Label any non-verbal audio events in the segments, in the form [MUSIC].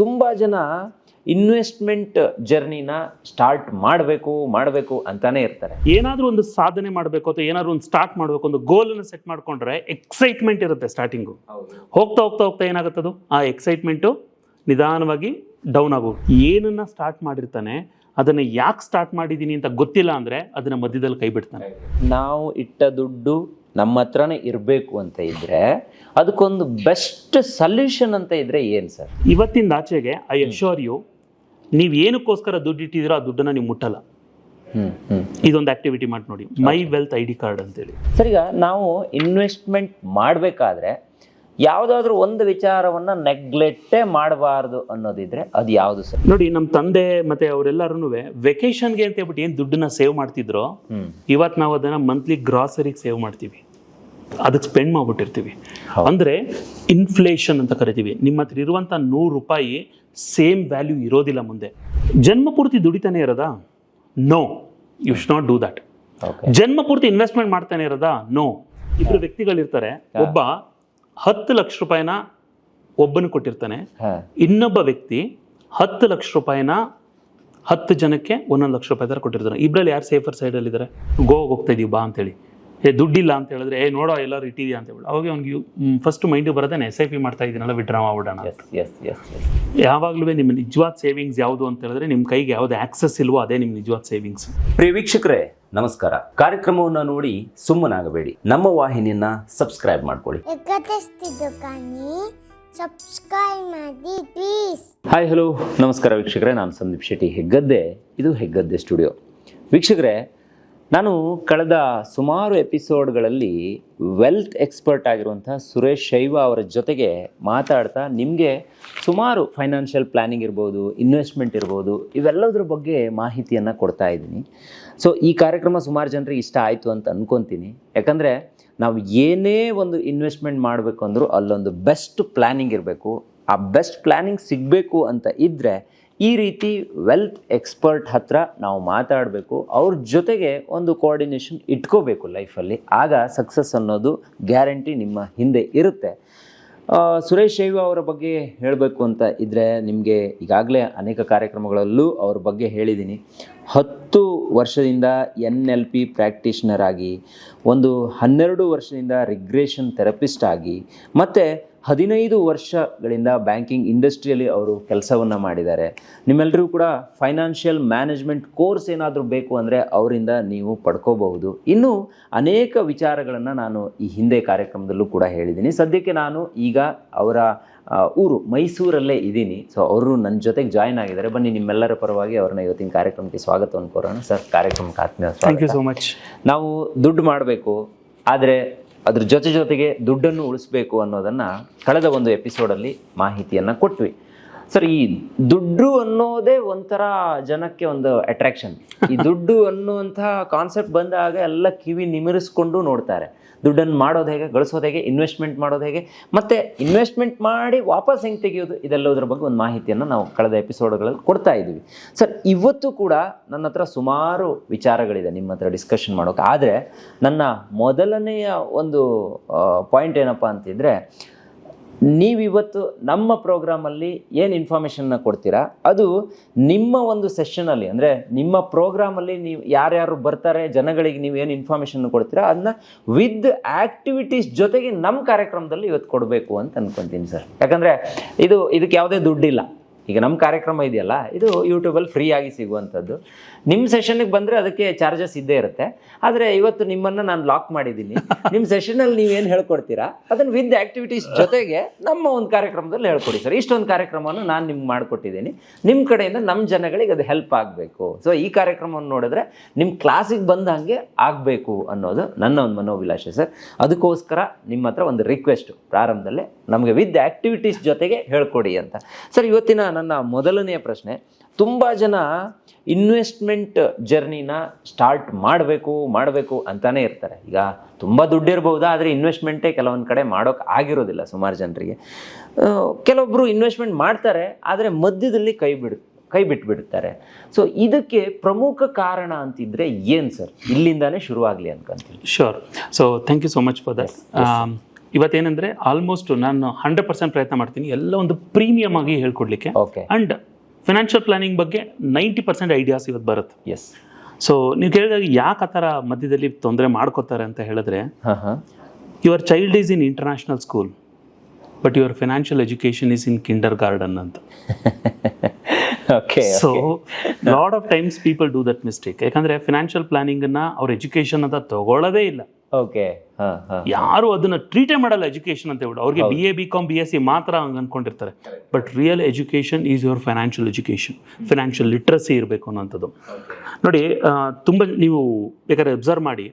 ತುಂಬ ಜನ investment ಜರ್ನಿನ start ಮಾಡಬೇಕು ಮಾಡಬೇಕು ಅಂತಾನೆ ಇರ್ತಾರೆ. ಏನಾದರೂ ಒಂದು ಸಾಧನೆ ಮಾಡಬೇಕು ಅಥವಾ ಏನಾದರೂ ಒಂದು ಸ್ಟಾರ್ಟ್ ಮಾಡಬೇಕು ಒಂದು ಗೋಲನ್ನು ಸೆಟ್ ಮಾಡಿಕೊಂಡ್ರೆ ಎಕ್ಸೈಟ್ಮೆಂಟ್ ಇರುತ್ತೆ ಸ್ಟಾರ್ಟಿಂಗು ಹೋಗ್ತಾ ಹೋಗ್ತಾ ಹೋಗ್ತಾ ಏನಾಗುತ್ತದು? ಆ ಎಕ್ಸೈಟ್ಮೆಂಟು ನಿಧಾನವಾಗಿ ಡೌನ್ ಆಗೋದು ಏನನ್ನ ಸ್ಟಾರ್ಟ್ ಮಾಡಿರ್ತಾನೆ ಅದನ್ನು ಯಾಕೆ ಸ್ಟಾರ್ಟ್ ಮಾಡಿದ್ದೀನಿ ಅಂತ ಗೊತ್ತಿಲ್ಲ ಅಂದರೆ ಅದನ್ನು ಮಧ್ಯದಲ್ಲಿ ಕೈ ಬಿಡ್ತಾನೆ. ನಾವು ಇಟ್ಟ ದುಡ್ಡು ನಮ್ಮ ಹತ್ರನೇ ಇರಬೇಕು ಅಂತ ಇದ್ರೆ ಅದಕ್ಕೊಂದು ಬೆಸ್ಟ್ ಸೊಲ್ಯೂಷನ್ ಅಂತ ಇದ್ರೆ ಏನು ಸರ್? ಇವತ್ತಿಂದ ಆಚೆಗೆ ಐ ಅಶ್ಯೂರ್ ಯು ನೀವು ಏನಕ್ಕೋಸ್ಕರ ದುಡ್ಡು ಇಟ್ಟಿದ್ದೀರೋ ಆ ದುಡ್ಡನ್ನು ನೀವು ಮುಟ್ಟಲ್ಲ. ಇದೊಂದು ಆಕ್ಟಿವಿಟಿ ಮಾಡಿ ನೋಡಿ. My wealth I D card ಅಂತೇಳಿ. ಸರ್ ಈಗ ನಾವು ಇನ್ವೆಸ್ಟ್ಮೆಂಟ್ ಮಾಡಬೇಕಾದ್ರೆ ಯಾವುದಾದ್ರೂ ಒಂದು ವಿಚಾರವನ್ನು ನೆಗ್ಲೆಕ್ಟೇ ಮಾಡಬಾರ್ದು ಅನ್ನೋದಿದ್ರೆ ಅದು ಯಾವುದು ಸರ್? ನೋಡಿ ನಮ್ಮ ತಂದೆ ಮತ್ತೆ ಅವರೆಲ್ಲರೂ ವೆಕೇಶನ್ಗೆ ಅಂತ ಹೇಳ್ಬಿಟ್ಟು ಏನು ದುಡ್ಡನ್ನ ಸೇವ್ ಮಾಡ್ತಿದ್ರು ಇವತ್ತು ನಾವು ಅದನ್ನ ಮಂತ್ಲಿ ಗ್ರಾಸರಿಗೆ ಸೇವ್ ಮಾಡ್ತೀವಿ. ಅದಕ್ಕೆ ಸ್ಪೆಂಡ್ ಮಾಡ್ಬಿಟ್ಟಿರ್ತೀವಿ. ಅಂದ್ರೆ ಇನ್ಫ್ಲೇಷನ್ ಅಂತ ಕರಿತೀವಿ. ನಿಮ್ಮ ಹತ್ರ ಇರುವಂಥ ನೂರು ರೂಪಾಯಿ ಸೇಮ್ ವ್ಯಾಲ್ಯೂ ಇರೋದಿಲ್ಲ ಮುಂದೆ. ಜನ್ಮ ಪೂರ್ತಿ ದುಡಿತಾನೆ ಇರೋದಾ? No you should not do that ಜನ್ಮ ಪೂರ್ತಿ ಇನ್ವೆಸ್ಟ್ಮೆಂಟ್ ಮಾಡ್ತಾನೆ ಇರೋದಾ? ನೋ ಇಬ್ಬರು ವ್ಯಕ್ತಿಗಳಿರ್ತಾರೆ. ಒಬ್ಬ ಹತ್ತು ಲಕ್ಷ ರೂಪಾಯಿನ ಒಬ್ಬನು ಕೊಟ್ಟಿರ್ತಾನೆ. ಇನ್ನೊಬ್ಬ ವ್ಯಕ್ತಿ ಹತ್ತು ಲಕ್ಷ ರೂಪಾಯಿನ ಹತ್ತು ಜನಕ್ಕೆ ಒಂದೊಂದು ಲಕ್ಷ ರೂಪಾಯಿ ಥರ ಕೊಟ್ಟಿರ್ತಾನೆ. ಇಬ್ಬರಲ್ಲಿ ಯಾರು ಸೇಫರ್ ಸೈಡಲ್ಲಿದ್ದಾರೆ ಗೋವಾಗೆ ಹೋಗ್ತಾ ಇದೀವಿ ಬಾ ಅಂತೇಳಿ. ಏ ದುಡ್ಡಿಲ್ಲ ಅಂತ ಹೇಳಿದ್ರೆ ಏ ನೋಡೋ ಎಲ್ಲರೂ ಇಟ್ಟಿದ್ಯಾ ಅಂತ ಹೇಳಿ ಅವಾಗ ಅವ್ನಿಗೆ ಫಸ್ಟ್ ಮೈಂಡ್ ಬರೋದೇ ಎಸ್ ಐ ಪಿ ಮಾಡ್ತಾ ಇದ್ದೀನಲ್ಲ ವಿಡ್ರಾ ಎಸ್ ಯಾವಾಗಲೂ ನಿಮ್ಮ ನಿಜವಾದ ಸೇವಿಂಗ್ಸ್ ಯಾವುದು ಅಂತ ಹೇಳಿದ್ರೆ ನಿಮ್ಮ ಕೈಗೆ ಯಾವ್ದು ಆಕ್ಸೆಸ್ ಇಲ್ವೋ ಅದೇ ನಿಮ್ಮ ನಿಜವಾದ ಸೇವಿಂಗ್ಸ್ ಪ್ರಿಯ ವೀಕ್ಷಕರೇ ನಮಸ್ಕಾರ. ಕಾರ್ಯಕ್ರಮವನ್ನು ನೋಡಿ ಸುಮ್ಮನಾಗಬೇಡಿ. ನಮ್ಮ ವಾಹಿನಿಯನ್ನ ಸಬ್ಸ್ಕ್ರೈಬ್ ಮಾಡ್ಕೊಳ್ಳಿ. ಸಬ್ಸ್ಕ್ರೈಬ್ ಮಾಡಿ ಪ್ಲೀಸ್ ಹಾಯ್ ಹಲೋ ನಮಸ್ಕಾರ ವೀಕ್ಷಕರೇ ನಾನು ಸಂದೀಪ್ ಶೆಟ್ಟಿ ಹೆಗ್ಗದ್ದೆ. ಇದು ಹೆಗ್ಗದ್ದೆ ಸ್ಟುಡಿಯೋ ವೀಕ್ಷಕರೇ ನಾನು ಕಳೆದ ಸುಮಾರು ಎಪಿಸೋಡ್ಗಳಲ್ಲಿ ವೆಲ್ತ್ ಎಕ್ಸ್ಪರ್ಟ್ ಆಗಿರುವಂಥ ಸುರೇಶ್ ಶೈವ ಅವರ ಜೊತೆಗೆ ಮಾತಾಡ್ತಾ ನಿಮಗೆ ಸುಮಾರು ಫೈನಾನ್ಷಿಯಲ್ ಪ್ಲ್ಯಾನಿಂಗ್ ಇರ್ಬೋದು, ಇನ್ವೆಸ್ಟ್ಮೆಂಟ್ ಇರ್ಬೋದು, ಇವೆಲ್ಲದ್ರ ಬಗ್ಗೆ ಮಾಹಿತಿಯನ್ನು ಕೊಡ್ತಾ ಇದ್ದೀನಿ. ಸೊ, ಈ ಕಾರ್ಯಕ್ರಮ ಸುಮಾರು ಜನರಿಗೆ ಇಷ್ಟ ಆಯಿತು ಅಂತ ಅಂದ್ಕೊತೀನಿ ಯಾಕಂದರೆ ನಾವು ಏನೇ ಒಂದು ಇನ್ವೆಸ್ಟ್ಮೆಂಟ್ ಮಾಡಬೇಕು ಅಂದರೂ ಅಲ್ಲೊಂದು ಬೆಸ್ಟ್ ಪ್ಲ್ಯಾನಿಂಗ್ ಇರಬೇಕು. ಆ ಬೆಸ್ಟ್ ಪ್ಲ್ಯಾನಿಂಗ್ ಸಿಗಬೇಕು ಅಂತ ಇದ್ದರೆ ಈ ರೀತಿ ವೆಲ್ತ್ ಎಕ್ಸ್ಪರ್ಟ್ ಹತ್ರ ನಾವು ಮಾತಾಡಬೇಕು. ಅವ್ರ ಜೊತೆಗೆ ಒಂದು ಕೋಆರ್ಡಿನೇಷನ್ ಇಟ್ಕೋಬೇಕು ಲೈಫಲ್ಲಿ ಆಗ ಸಕ್ಸಸ್ ಅನ್ನೋದು ಗ್ಯಾರಂಟಿ ನಿಮ್ಮ ಹಿಂದೆ ಇರುತ್ತೆ. ಸುರೇಶ್ ಶೈವ ಅವರ ಬಗ್ಗೆ ಹೇಳಬೇಕು ಅಂತ ಇದ್ದರೆ ನಿಮಗೆ ಈಗಾಗಲೇ ಅನೇಕ ಕಾರ್ಯಕ್ರಮಗಳಲ್ಲೂ ಅವ್ರ ಬಗ್ಗೆ ಹೇಳಿದ್ದೀನಿ ಹತ್ತು ವರ್ಷದಿಂದ ಎನ್ ಎಲ್ ಪಿ ಪ್ರಾಕ್ಟೀಷ್ನರ್ ಆಗಿ, ಒಂದು ಹನ್ನೆರಡು ವರ್ಷದಿಂದ ರಿಗ್ರೇಷನ್ ಥೆರಪಿಸ್ಟ್ ಆಗಿ, ಮತ್ತು ಹದಿನೈದು ವರ್ಷಗಳಿಂದ ಬ್ಯಾಂಕಿಂಗ್ ಇಂಡಸ್ಟ್ರಿಯಲ್ಲಿ ಅವರು ಕೆಲಸವನ್ನು ಮಾಡಿದ್ದಾರೆ. ನಿಮ್ಮೆಲ್ಲರಿಗೂ ಕೂಡ ಫೈನಾನ್ಷಿಯಲ್ ಮ್ಯಾನೇಜ್ಮೆಂಟ್ ಕೋರ್ಸ್ ಏನಾದರೂ ಬೇಕು ಅಂದರೆ ಅವರಿಂದ ನೀವು ಪಡ್ಕೋಬಹುದು. ಇನ್ನೂ ಅನೇಕ ವಿಚಾರಗಳನ್ನು ನಾನು ಈ ಹಿಂದೆ ಕಾರ್ಯಕ್ರಮದಲ್ಲೂ ಕೂಡ ಹೇಳಿದ್ದೀನಿ. ಸದ್ಯಕ್ಕೆ ನಾನು ಈಗ ಅವರ ಊರು ಮೈಸೂರಲ್ಲೇ ಇದ್ದೀನಿ. ಸೊ ಅವರು ನನ್ನ ಜೊತೆಗೆ ಜಾಯ್ನ್ ಆಗಿದ್ದಾರೆ. ಬನ್ನಿ ನಿಮ್ಮೆಲ್ಲರ ಪರವಾಗಿ ಅವ್ರನ್ನ ಇವತ್ತಿನ ಕಾರ್ಯಕ್ರಮಕ್ಕೆ ಸ್ವಾಗತವನ್ನು ಕೋರೋಣ. ಸರ್ ಕಾರ್ಯಕ್ರಮಕ್ಕೆ ಆತ್ಮೀಯ thank you so so much ನಾವು ದುಡ್ಡು ಮಾಡಬೇಕು ಆದರೆ ಅದ್ರ ಜೊತೆ ಜೊತೆಗೆ ದುಡ್ಡನ್ನು ಉಳಿಸ್ಬೇಕು ಅನ್ನೋದನ್ನು ಕಳೆದ ಒಂದು ಎಪಿಸೋಡಲ್ಲಿ ಮಾಹಿತಿಯನ್ನು ಕೊಟ್ವಿ. ಸರ್ ಈ ದುಡ್ಡು ಅನ್ನೋದೇ ಒಂಥರ ಜನಕ್ಕೆ ಒಂದು ಅಟ್ರಾಕ್ಷನ್ ಈ ದುಡ್ಡು ಅನ್ನುವಂತಹ ಕಾನ್ಸೆಪ್ಟ್ ಬಂದಾಗ ಎಲ್ಲ ಕಿವಿ ನಿಮಿರಿಸ್ಕೊಂಡು ನೋಡ್ತಾರೆ. ದುಡ್ಡನ್ನು ಮಾಡೋದು ಹೇಗೆ, ಗಳಿಸೋದು ಹೇಗೆ ಇನ್ವೆಸ್ಟ್ಮೆಂಟ್ ಮಾಡೋದು ಹೇಗೆ, ಮತ್ತು ಇನ್ವೆಸ್ಟ್ಮೆಂಟ್ ಮಾಡಿ ವಾಪಸ್ ಹೆಂಗೆ ತೆಗೆಯೋದು, ಇದೆಲ್ಲದರ ಬಗ್ಗೆ ಒಂದು ಮಾಹಿತಿಯನ್ನು ನಾವು ಕಳೆದ ಎಪಿಸೋಡ್ಗಳಲ್ಲಿ ಕೊಡ್ತಾ ಇದ್ದೀವಿ. ಸರ್, ಇವತ್ತು ಕೂಡ ನನ್ನ ಹತ್ರ ಸುಮಾರು ವಿಚಾರಗಳಿದೆ ನಿಮ್ಮ ಹತ್ರ ಡಿಸ್ಕಷನ್ ಮಾಡೋಕೆ. ಆದರೆ ನನ್ನ ಮೊದಲನೆಯ ಒಂದು ಪಾಯಿಂಟ್ ಏನಪ್ಪ ಅಂತಿದ್ರೆ ನೀವಿವತ್ತು ನಮ್ಮ ಪ್ರೋಗ್ರಾಮಲ್ಲಿ ಏನು ಇನ್ಫಾರ್ಮೇಷನ್ನ ಕೊಡ್ತೀರಾ? ಅದು ನಿಮ್ಮ ಒಂದು ಸೆಷನಲ್ಲಿ ಅಂದರೆ ನಿಮ್ಮ ಪ್ರೋಗ್ರಾಮಲ್ಲಿ ನೀವು ಯಾರ್ಯಾರು ಬರ್ತಾರೆ, ಜನಗಳಿಗೆ ನೀವು ಏನು ಇನ್ಫಾರ್ಮೇಷನ್ ಕೊಡ್ತೀರಾ ಅದನ್ನ ವಿತ್ ಆ್ಯಕ್ಟಿವಿಟೀಸ್ ಜೊತೆಗೆ ನಮ್ಮ ಕಾರ್ಯಕ್ರಮದಲ್ಲಿ ಇವತ್ತು ಕೊಡಬೇಕು ಅಂತ ಅಂದ್ಕೊತೀನಿ ಸರ್ ಯಾಕಂದರೆ ಇದು, ಇದಕ್ಕೆ ಯಾವುದೇ ದುಡ್ಡಿಲ್ಲ. ಈಗ ನಮ್ಮ ಕಾರ್ಯಕ್ರಮ ಇದೆಯಲ್ಲ, ಇದು ಯೂಟ್ಯೂಬಲ್ಲಿ ಫ್ರೀ ಆಗಿ ಸಿಗುವಂಥದ್ದು. ನಿಮ್ಮ ಸೆಷನ್ಗೆ ಬಂದರೆ ಅದಕ್ಕೆ ಚಾರ್ಜಸ್ ಇದ್ದೇ ಇರುತ್ತೆ. ಆದರೆ ಇವತ್ತು ನಿಮ್ಮನ್ನು ನಾನು ಲಾಕ್ ಮಾಡಿದ್ದೀನಿ. ನಿಮ್ಮ ಸೆಷನಲ್ಲಿ ನೀವೇನು ಹೇಳ್ಕೊಡ್ತೀರಾ? ಅದನ್ನು ವಿತ್ ಆ್ಯಕ್ಟಿವಿಟೀಸ್ ಜೊತೆಗೆ ನಮ್ಮ ಒಂದು ಕಾರ್ಯಕ್ರಮದಲ್ಲಿ ಹೇಳ್ಕೊಡಿ ಸರ್ ಇಷ್ಟೊಂದು ಕಾರ್ಯಕ್ರಮವನ್ನು ನಾನು ನಿಮ್ಗೆ ಮಾಡಿಕೊಟ್ಟಿದ್ದೀನಿ. ನಿಮ್ಮ ಕಡೆಯಿಂದ ನಮ್ಮ ಜನಗಳಿಗೆ ಅದು ಹೆಲ್ಪ್ ಆಗಬೇಕು. ಸೊ ಈ ಕಾರ್ಯಕ್ರಮವನ್ನು ನೋಡಿದ್ರೆ ನಿಮ್ಮ ಕ್ಲಾಸಿಗೆ ಬಂದ ಹಾಗೆ ಆಗಬೇಕು ಅನ್ನೋದು ನನ್ನ ಒಂದು ಮನೋಭಿಲಾಷೆ ಸರ್ ಅದಕ್ಕೋಸ್ಕರ ನಿಮ್ಮ ಹತ್ರ ಒಂದು ರಿಕ್ವೆಸ್ಟ್ ಪ್ರಾರಂಭದಲ್ಲೇ ನಮಗೆ ವಿತ್ ಆ್ಯಕ್ಟಿವಿಟೀಸ್ ಜೊತೆಗೆ ಹೇಳ್ಕೊಡಿ ಅಂತ. ಸರ್ ಇವತ್ತಿನ ನನ್ನ ಮೊದಲನೆಯ ಪ್ರಶ್ನೆ, ತುಂಬ ಜನ ಇನ್ವೆಸ್ಟ್ಮೆಂಟ್ ಜರ್ನಿನ ಸ್ಟಾರ್ಟ್ ಮಾಡಬೇಕು ಮಾಡಬೇಕು ಅಂತಾನೆ ಇರ್ತಾರೆ. ಈಗ ತುಂಬ ದುಡ್ಡಿರ್ಬೋದು ಆದರೆ ಇನ್ವೆಸ್ಟ್ಮೆಂಟೇ ಕೆಲವೊಂದು ಕಡೆ ಮಾಡೋಕೆ ಆಗಿರೋದಿಲ್ಲ ಸುಮಾರು ಜನರಿಗೆ. ಕೆಲವೊಬ್ಬರು ಇನ್ವೆಸ್ಟ್ಮೆಂಟ್ ಮಾಡ್ತಾರೆ ಆದರೆ ಮಧ್ಯದಲ್ಲಿ ಕೈ ಬಿಡು ಕೈ ಬಿಟ್ಬಿಡ್ತಾರೆ. ಸೊ ಇದಕ್ಕೆ ಪ್ರಮುಖ ಕಾರಣ ಅಂತಿದ್ರೆ ಏನು ಸರ್? ಇಲ್ಲಿಂದಾನೇ ಶುರುವಾಗಲಿ ಅನ್ಕೊಂತೀನಿ. Sure so thank you so much for that ಇವತ್ತೇನೆಂದ್ರೆ almost ನಾನು ಹಂಡ್ರೆಡ್ ಪರ್ಸೆಂಟ್ ಪ್ರಯತ್ನ ಮಾಡ್ತೀನಿ. ಎಲ್ಲ ಒಂದು ಪ್ರೀಮಿಯಂ ಆಗಿ ಹೇಳ್ಕೊಡ್ಲಿಕ್ಕೆ. ಅಂಡ್ ಫಿನಾನ್ಷಿಯಲ್ ಪ್ಲಾನಿಂಗ್ ಬಗ್ಗೆ ನೈಂಟಿ ಪರ್ಸೆಂಟ್ ಐಡಿಯಾಸ್ ಇವತ್ತು ಬರುತ್ತೆ. ಎಸ್ ಸೊ ನೀವು ಕೇಳಿದಾಗ ಯಾಕೆ ಆ ಥರ ಮಧ್ಯದಲ್ಲಿ ತೊಂದರೆ ಮಾಡ್ಕೋತಾರೆ ಅಂತ ಹೇಳಿದ್ರೆ your child is in international school but your financial education is in kindergarten ಅಂತ. [LAUGHS] So lot of times people do that mistake ಯಾಕಂದ್ರೆ ಫಿನಾನ್ಷಿಯಲ್ ಪ್ಲಾನಿಂಗ್ ಅನ್ನ ಅವ್ರ ಎಜುಕೇಶನ್ ಅಂತ ತಗೊಳ್ಳೋದೇ ಇಲ್ಲ. ಓಕೆ ಯಾರು ಅದನ್ನ ಟ್ರೀಟೇ ಮಾಡಲ್ಲ ಎಜುಕೇಶನ್ ಅಂತ ಹೇಳ್ಬಿಟ್ಟು. ಅವ್ರಿಗೆ B A B com B S C ಮಾತ್ರ ಹಂಗೆ ಅನ್ಕೊಂಡಿರ್ತಾರೆ. But real education is your financial education financial literacy ಇರಬೇಕು ಅನ್ನೋಂಥದ್ದು ನೋಡಿ ತುಂಬಾ ತುಂಬ ನೀವು ಬೇಕಾದ್ರೆ ಅಬ್ಸರ್ವ್ ಮಾಡಿ.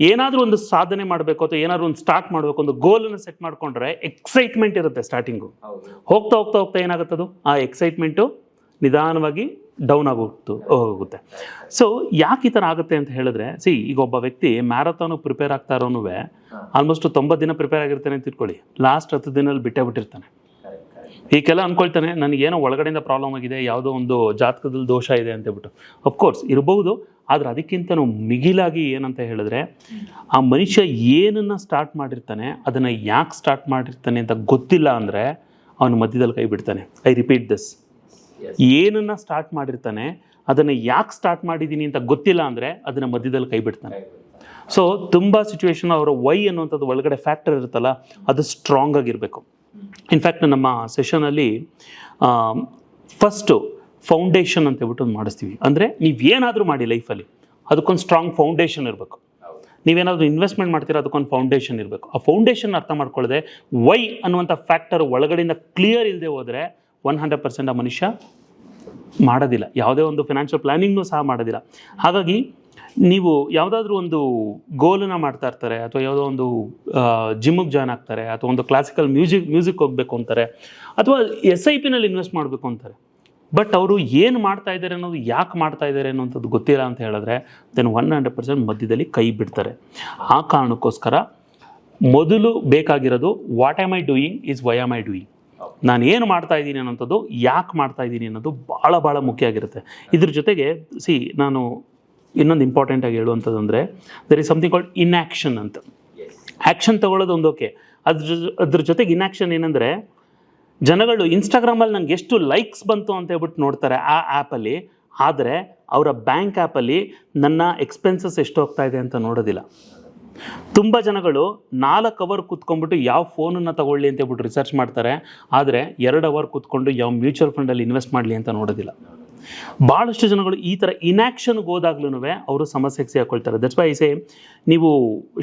ಏನಾದರೂ ಒಂದು ಸಾಧನೆ ಮಾಡಬೇಕು ಅಥವಾ ಏನಾದರೂ ಒಂದು ಸ್ಟಾರ್ಟ್ ಮಾಡಬೇಕು ಒಂದು ಗೋಲನ್ನು ಸೆಟ್ ಮಾಡ್ಕೊಂಡ್ರೆ ಎಕ್ಸೈಟ್ಮೆಂಟ್ ಇರುತ್ತೆ ಸ್ಟಾರ್ಟಿಂಗು ಹೋಗ್ತಾ ಹೋಗ್ತಾ ಹೋಗ್ತಾ ಏನಾಗುತ್ತದು? ಆ ಎಕ್ಸೈಟ್ಮೆಂಟು ನಿಧಾನವಾಗಿ ಡೌನ್ ಆಗೋಗ್ತು ಹೋಗುತ್ತೆ ಸೊ ಯಾಕೆ ಈ ಥರ ಆಗುತ್ತೆ ಅಂತ ಹೇಳಿದ್ರೆ ಸಿ ಈಗ ಒಬ್ಬ ವ್ಯಕ್ತಿ ಮ್ಯಾರಥಾನ್ ಪ್ರಿಪೇರ್ ಆಗ್ತಾ ಇರೋನು ಆಲ್ಮೋಸ್ಟ್ ತೊಂಬತ್ತು ದಿನ ಪ್ರಿಪೇರ್ ಆಗಿರ್ತಾನೆ ಅಂತ ಇಟ್ಕೊಳ್ಳಿ ಲಾಸ್ಟ್ ಹತ್ತು ದಿನದಲ್ಲಿ ಬಿಟ್ಟೇ ಬಿಟ್ಟಿರ್ತಾನೆ. ಈಗೆಲ್ಲ ಅನ್ಕೊಳ್ತಾನೆ ನನಗೆ ಏನೋ ಒಳಗಡೆಯಿಂದ ಪ್ರಾಬ್ಲಮ್ ಆಗಿದೆ, ಯಾವುದೋ ಒಂದು ಜಾತಕದಲ್ಲಿ ದೋಷ ಇದೆ ಅಂತ ಹೇಳ್ಬಿಟ್ಟು. ಅಫ್ಕೋರ್ಸ್ ಇರಬಹುದು ಆದರೆ ಅದಕ್ಕಿಂತನೂ ಮಿಗಿಲಾಗಿ ಏನಂತ ಹೇಳಿದ್ರೆ, ಆ ಮನುಷ್ಯ ಏನನ್ನ ಸ್ಟಾರ್ಟ್ ಮಾಡಿರ್ತಾನೆ, ಅದನ್ನು ಯಾಕೆ ಸ್ಟಾರ್ಟ್ ಮಾಡಿರ್ತಾನೆ ಅಂತ ಗೊತ್ತಿಲ್ಲ ಅಂದರೆ, ಅವನು ಮಧ್ಯದಲ್ಲಿ ಕೈ ಬಿಡ್ತಾನೆ. ಐ ರಿಪೀಟ್ ದಿಸ್ ಏನನ್ನ ಸ್ಟಾರ್ಟ್ ಮಾಡಿರ್ತಾನೆ ಅದನ್ನ ಯಾಕೆ ಸ್ಟಾರ್ಟ್ ಮಾಡಿದ್ದೀನಿ ಅಂತ ಗೊತ್ತಿಲ್ಲ ಅಂದ್ರೆ ಅದನ್ನ ಮಧ್ಯದಲ್ಲಿ ಕೈ ಬಿಡ್ತಾನೆ. ಸೊ ತುಂಬ ಸಿಚುವೇಶನ್ ಅವರ ವೈ ಅನ್ನುವಂಥದ್ದು ಒಳಗಡೆ ಫ್ಯಾಕ್ಟರ್ ಇರುತ್ತಲ್ಲ ಅದು ಸ್ಟ್ರಾಂಗ್ ಆಗಿರಬೇಕು. ಇನ್ಫ್ಯಾಕ್ಟ್ ನಮ್ಮ ಸೆಷನಲ್ಲಿ ಫಸ್ಟು ಫೌಂಡೇಶನ್ ಅಂತ ಹೇಳ್ಬಿಟ್ಟು ಒಂದು ಮಾಡಿಸ್ತೀವಿ. ಅಂದರೆ ನೀವು ಏನಾದರೂ ಮಾಡಿ ಲೈಫಲ್ಲಿ ಅದಕ್ಕೊಂದು ಸ್ಟ್ರಾಂಗ್ ಫೌಂಡೇಶನ್ ಇರಬೇಕು. ನೀವೇನಾದರೂ ಇನ್ವೆಸ್ಟ್ಮೆಂಟ್ ಮಾಡ್ತೀರಾ ಅದಕ್ಕೊಂದು ಫೌಂಡೇಶನ್ ಇರಬೇಕು. ಆ ಫೌಂಡೇಶನ್ ಅರ್ಥ ಮಾಡ್ಕೊಳ್ಳದೆ ವೈ ಅನ್ನುವಂಥ ಫ್ಯಾಕ್ಟರ್ ಒಳಗಡೆಯಿಂದ ಕ್ಲಿಯರ್ ಇಲ್ಲದೆ ಹೋದರೆ ಒನ್ ಹಂಡ್ರೆಡ್ ಪರ್ಸೆಂಟ್ ಆ ಮನುಷ್ಯ ಮಾಡೋದಿಲ್ಲ. ಯಾವುದೇ ಒಂದು ಫಿನಾನ್ಷಿಯಲ್ ಪ್ಲಾನಿಂಗ್ನು ಸಹ ಮಾಡೋದಿಲ್ಲ. ಹಾಗಾಗಿ ನೀವು ಯಾವುದಾದ್ರೂ ಒಂದು ಗೋಲನ್ನ ಮಾಡ್ತಾ ಇರ್ತಾರೆ, ಅಥವಾ ಯಾವುದೋ ಒಂದು ಜಿಮ್ಮಿಗೆ ಜಾಯ್ನ್ ಆಗ್ತಾರೆ, ಅಥವಾ ಒಂದು ಕ್ಲಾಸಿಕಲ್ ಮ್ಯೂಸಿಕ್ ಮ್ಯೂಸಿಕ್ ಹೋಗಬೇಕು ಅಂತಾರೆ, ಅಥವಾ ಎಸ್ ಐ ಪಿನಲ್ಲಿ ಇನ್ವೆಸ್ಟ್ ಮಾಡಬೇಕು ಅಂತಾರೆ. ಬಟ್ ಅವರು ಏನು ಮಾಡ್ತಾ ಇದ್ದಾರೆ ಅನ್ನೋದು, ಯಾಕೆ ಮಾಡ್ತಾ ಇದ್ದಾರೆ ಅನ್ನೋಂಥದ್ದು ಗೊತ್ತಿಲ್ಲ ಅಂತ ಹೇಳಿದ್ರೆ ದೆನ್ ಒನ್ ಹಂಡ್ರೆಡ್ ಪರ್ಸೆಂಟ್ ಮಧ್ಯದಲ್ಲಿ ಕೈ ಬಿಡ್ತಾರೆ. ಆ ಕಾರಣಕ್ಕೋಸ್ಕರ ಮೊದಲು ಬೇಕಾಗಿರೋದು what am I doing is why am I doing ನಾನು ಏನು ಮಾಡ್ತಾ ಇದ್ದೀನಿ ಅನ್ನೋಂಥದ್ದು, ಯಾಕೆ ಮಾಡ್ತಾ ಇದ್ದೀನಿ ಅನ್ನೋದು ಭಾಳ ಭಾಳ ಮುಖ್ಯ ಆಗಿರುತ್ತೆ. ಇದ್ರ ಜೊತೆಗೆ ಸಿ ನಾನು ಇನ್ನೊಂದು ಇಂಪಾರ್ಟೆಂಟ್ ಆಗಿ ಹೇಳುವಂಥದ್ದು ಅಂದರೆ there is something called inaction ಅಂತ. ಆ್ಯಕ್ಷನ್ ತಗೊಳ್ಳೋದು ಒಂದು ಓಕೆ ಅದ್ರ ಅದ್ರ ಜೊತೆಗೆ ಇನ್ಆ್ಯಕ್ಷನ್ ಏನಂದರೆ, ಜನಗಳು ಇನ್ಸ್ಟಾಗ್ರಾಮಲ್ಲಿ ನಂಗೆ ಎಷ್ಟು ಲೈಕ್ಸ್ ಬಂತು ಅಂತ ಹೇಳ್ಬಿಟ್ಟು ನೋಡ್ತಾರೆ ಆ ಆ್ಯಪಲ್ಲಿ ಆದರೆ ಅವರ ಬ್ಯಾಂಕ್ ಆ್ಯಪಲ್ಲಿ ನನ್ನ ಎಕ್ಸ್ಪೆನ್ಸಸ್ ಎಷ್ಟು ಹೋಗ್ತಾ ಇದೆ ಅಂತ ನೋಡೋದಿಲ್ಲ. ತುಂಬ ಜನಗಳು ನಾಲ್ಕು ಅವರ್ ಕೂತ್ಕೊಂಡ್ಬಿಟ್ಟು ಯಾವ ಫೋನನ್ನು ತಗೊಳ್ಳಿ ಅಂತ ಹೇಳ್ಬಿಟ್ಟು ರಿಸರ್ಚ್ ಮಾಡ್ತಾರೆ. ಆದರೆ ಎರಡು ಅವರ್ ಕೂತ್ಕೊಂಡು ಯಾವ ಮ್ಯೂಚುವಲ್ ಫಂಡಲ್ಲಿ ಇನ್ವೆಸ್ಟ್ ಮಾಡಲಿ ಅಂತ ನೋಡೋದಿಲ್ಲ. ಭಾಳಷ್ಟು ಜನಗಳು ಈ ಥರ ಇನ್ಯಾಕ್ಷನ್ಗೆ ಹೋದಾಗ್ಲೂ ಅವರು ಸಮಸ್ಯೆಗೆ ಸೇರ್ಕೊಳ್ತಾರೆ. ದಟ್ಸ್ ವೈ ಸೇ ನೀವು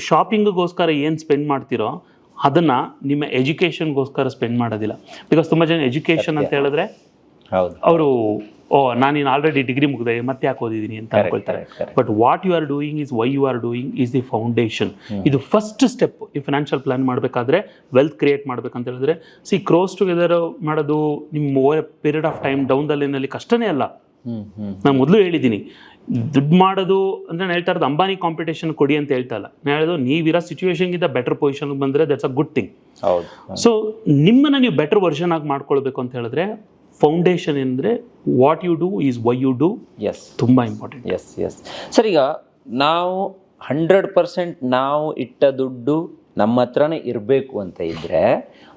ಶಾಪಿಂಗ್ಗೋಸ್ಕರ ಏನು ಸ್ಪೆಂಡ್ ಮಾಡ್ತೀರೋ ಅದನ್ನು ನಿಮ್ಮ ಎಜುಕೇಷನ್ಗೋಸ್ಕರ ಸ್ಪೆಂಡ್ ಮಾಡೋದಿಲ್ಲ. ಬಿಕಾಸ್ ತುಂಬ ಜನ ಎಜುಕೇಷನ್ ಅಂತ ಹೇಳಿದ್ರೆ ಹೌದು. ಅವರು ಓ ನಾನು ಆಲ್ರೆಡಿ ಡಿಗ್ರಿ ಮುಗಿದೆ ಮತ್ತೆ ಯಾಕೆ ಓದಿದ್ದೀನಿ ಅಂತ ಅನ್ಕೊಳ್ತಾರೆ. But what you are doing is why you are doing is the foundation ಇದು ಫಸ್ಟ್ ಸ್ಟೆಪ್ ಈ ಫಿನಾನ್ಷಿಯಲ್ ಪ್ಲಾನ್ ಮಾಡಬೇಕಾದ್ರೆ ವೆಲ್ತ್ ಕ್ರಿಯೇಟ್ ಮಾಡ್ಬೇಕಂತ ಹೇಳಿದ್ರೆ ಸಿ ಕ್ರೋಸ್ ಟುಗೆದರ್ ಮಾಡೋದು ನಿಮ್ಮ period of time down the ಲೈನಲ್ಲಿ ಕಷ್ಟನೇ ಅಲ್ಲ. ನಾನು ಮೊದಲು ಹೇಳಿದ್ದೀನಿ ದುಡ್ಡು ಮಾಡೋದು ಅಂದ್ರೆ ನಾನು ಹೇಳ್ತಾ ಇರೋದು ಅಂಬಾನಿ ಕಾಂಪಿಟೇಷನ್ ಕೊಡಿ ಅಂತ ಹೇಳ್ತಾ ಇಲ್ಲ. ನಾನು ಹೇಳೋದು ನೀವಿರೋ ಸಿಚುವೇಶನ್ಗಿಂತ ಬೆಟರ್ ಪೊಸಿಷನ್ಗೆ ಬಂದರೆ that's a good thing so ನಿಮ್ಮನ್ನ ನೀವು ಬೆಟರ್ ವರ್ಷನ್ ಆಗಿ ಮಾಡ್ಕೊಳ್ಬೇಕು ಅಂತ ಹೇಳಿದ್ರೆ ಫೌಂಡೇಶನ್ ಅಂದರೆ what you do is why you do yes ತುಂಬ ಇಂಪಾರ್ಟೆಂಟ್ ಎಸ್ ಎಸ್ ಸರ್ ಈಗ ನಾವು ಹಂಡ್ರೆಡ್ ಪರ್ಸೆಂಟ್ ನಾವು ಇಟ್ಟ ದುಡ್ಡು ನಮ್ಮ ಹತ್ರನೇ ಇರಬೇಕು ಅಂತ ಇದ್ದರೆ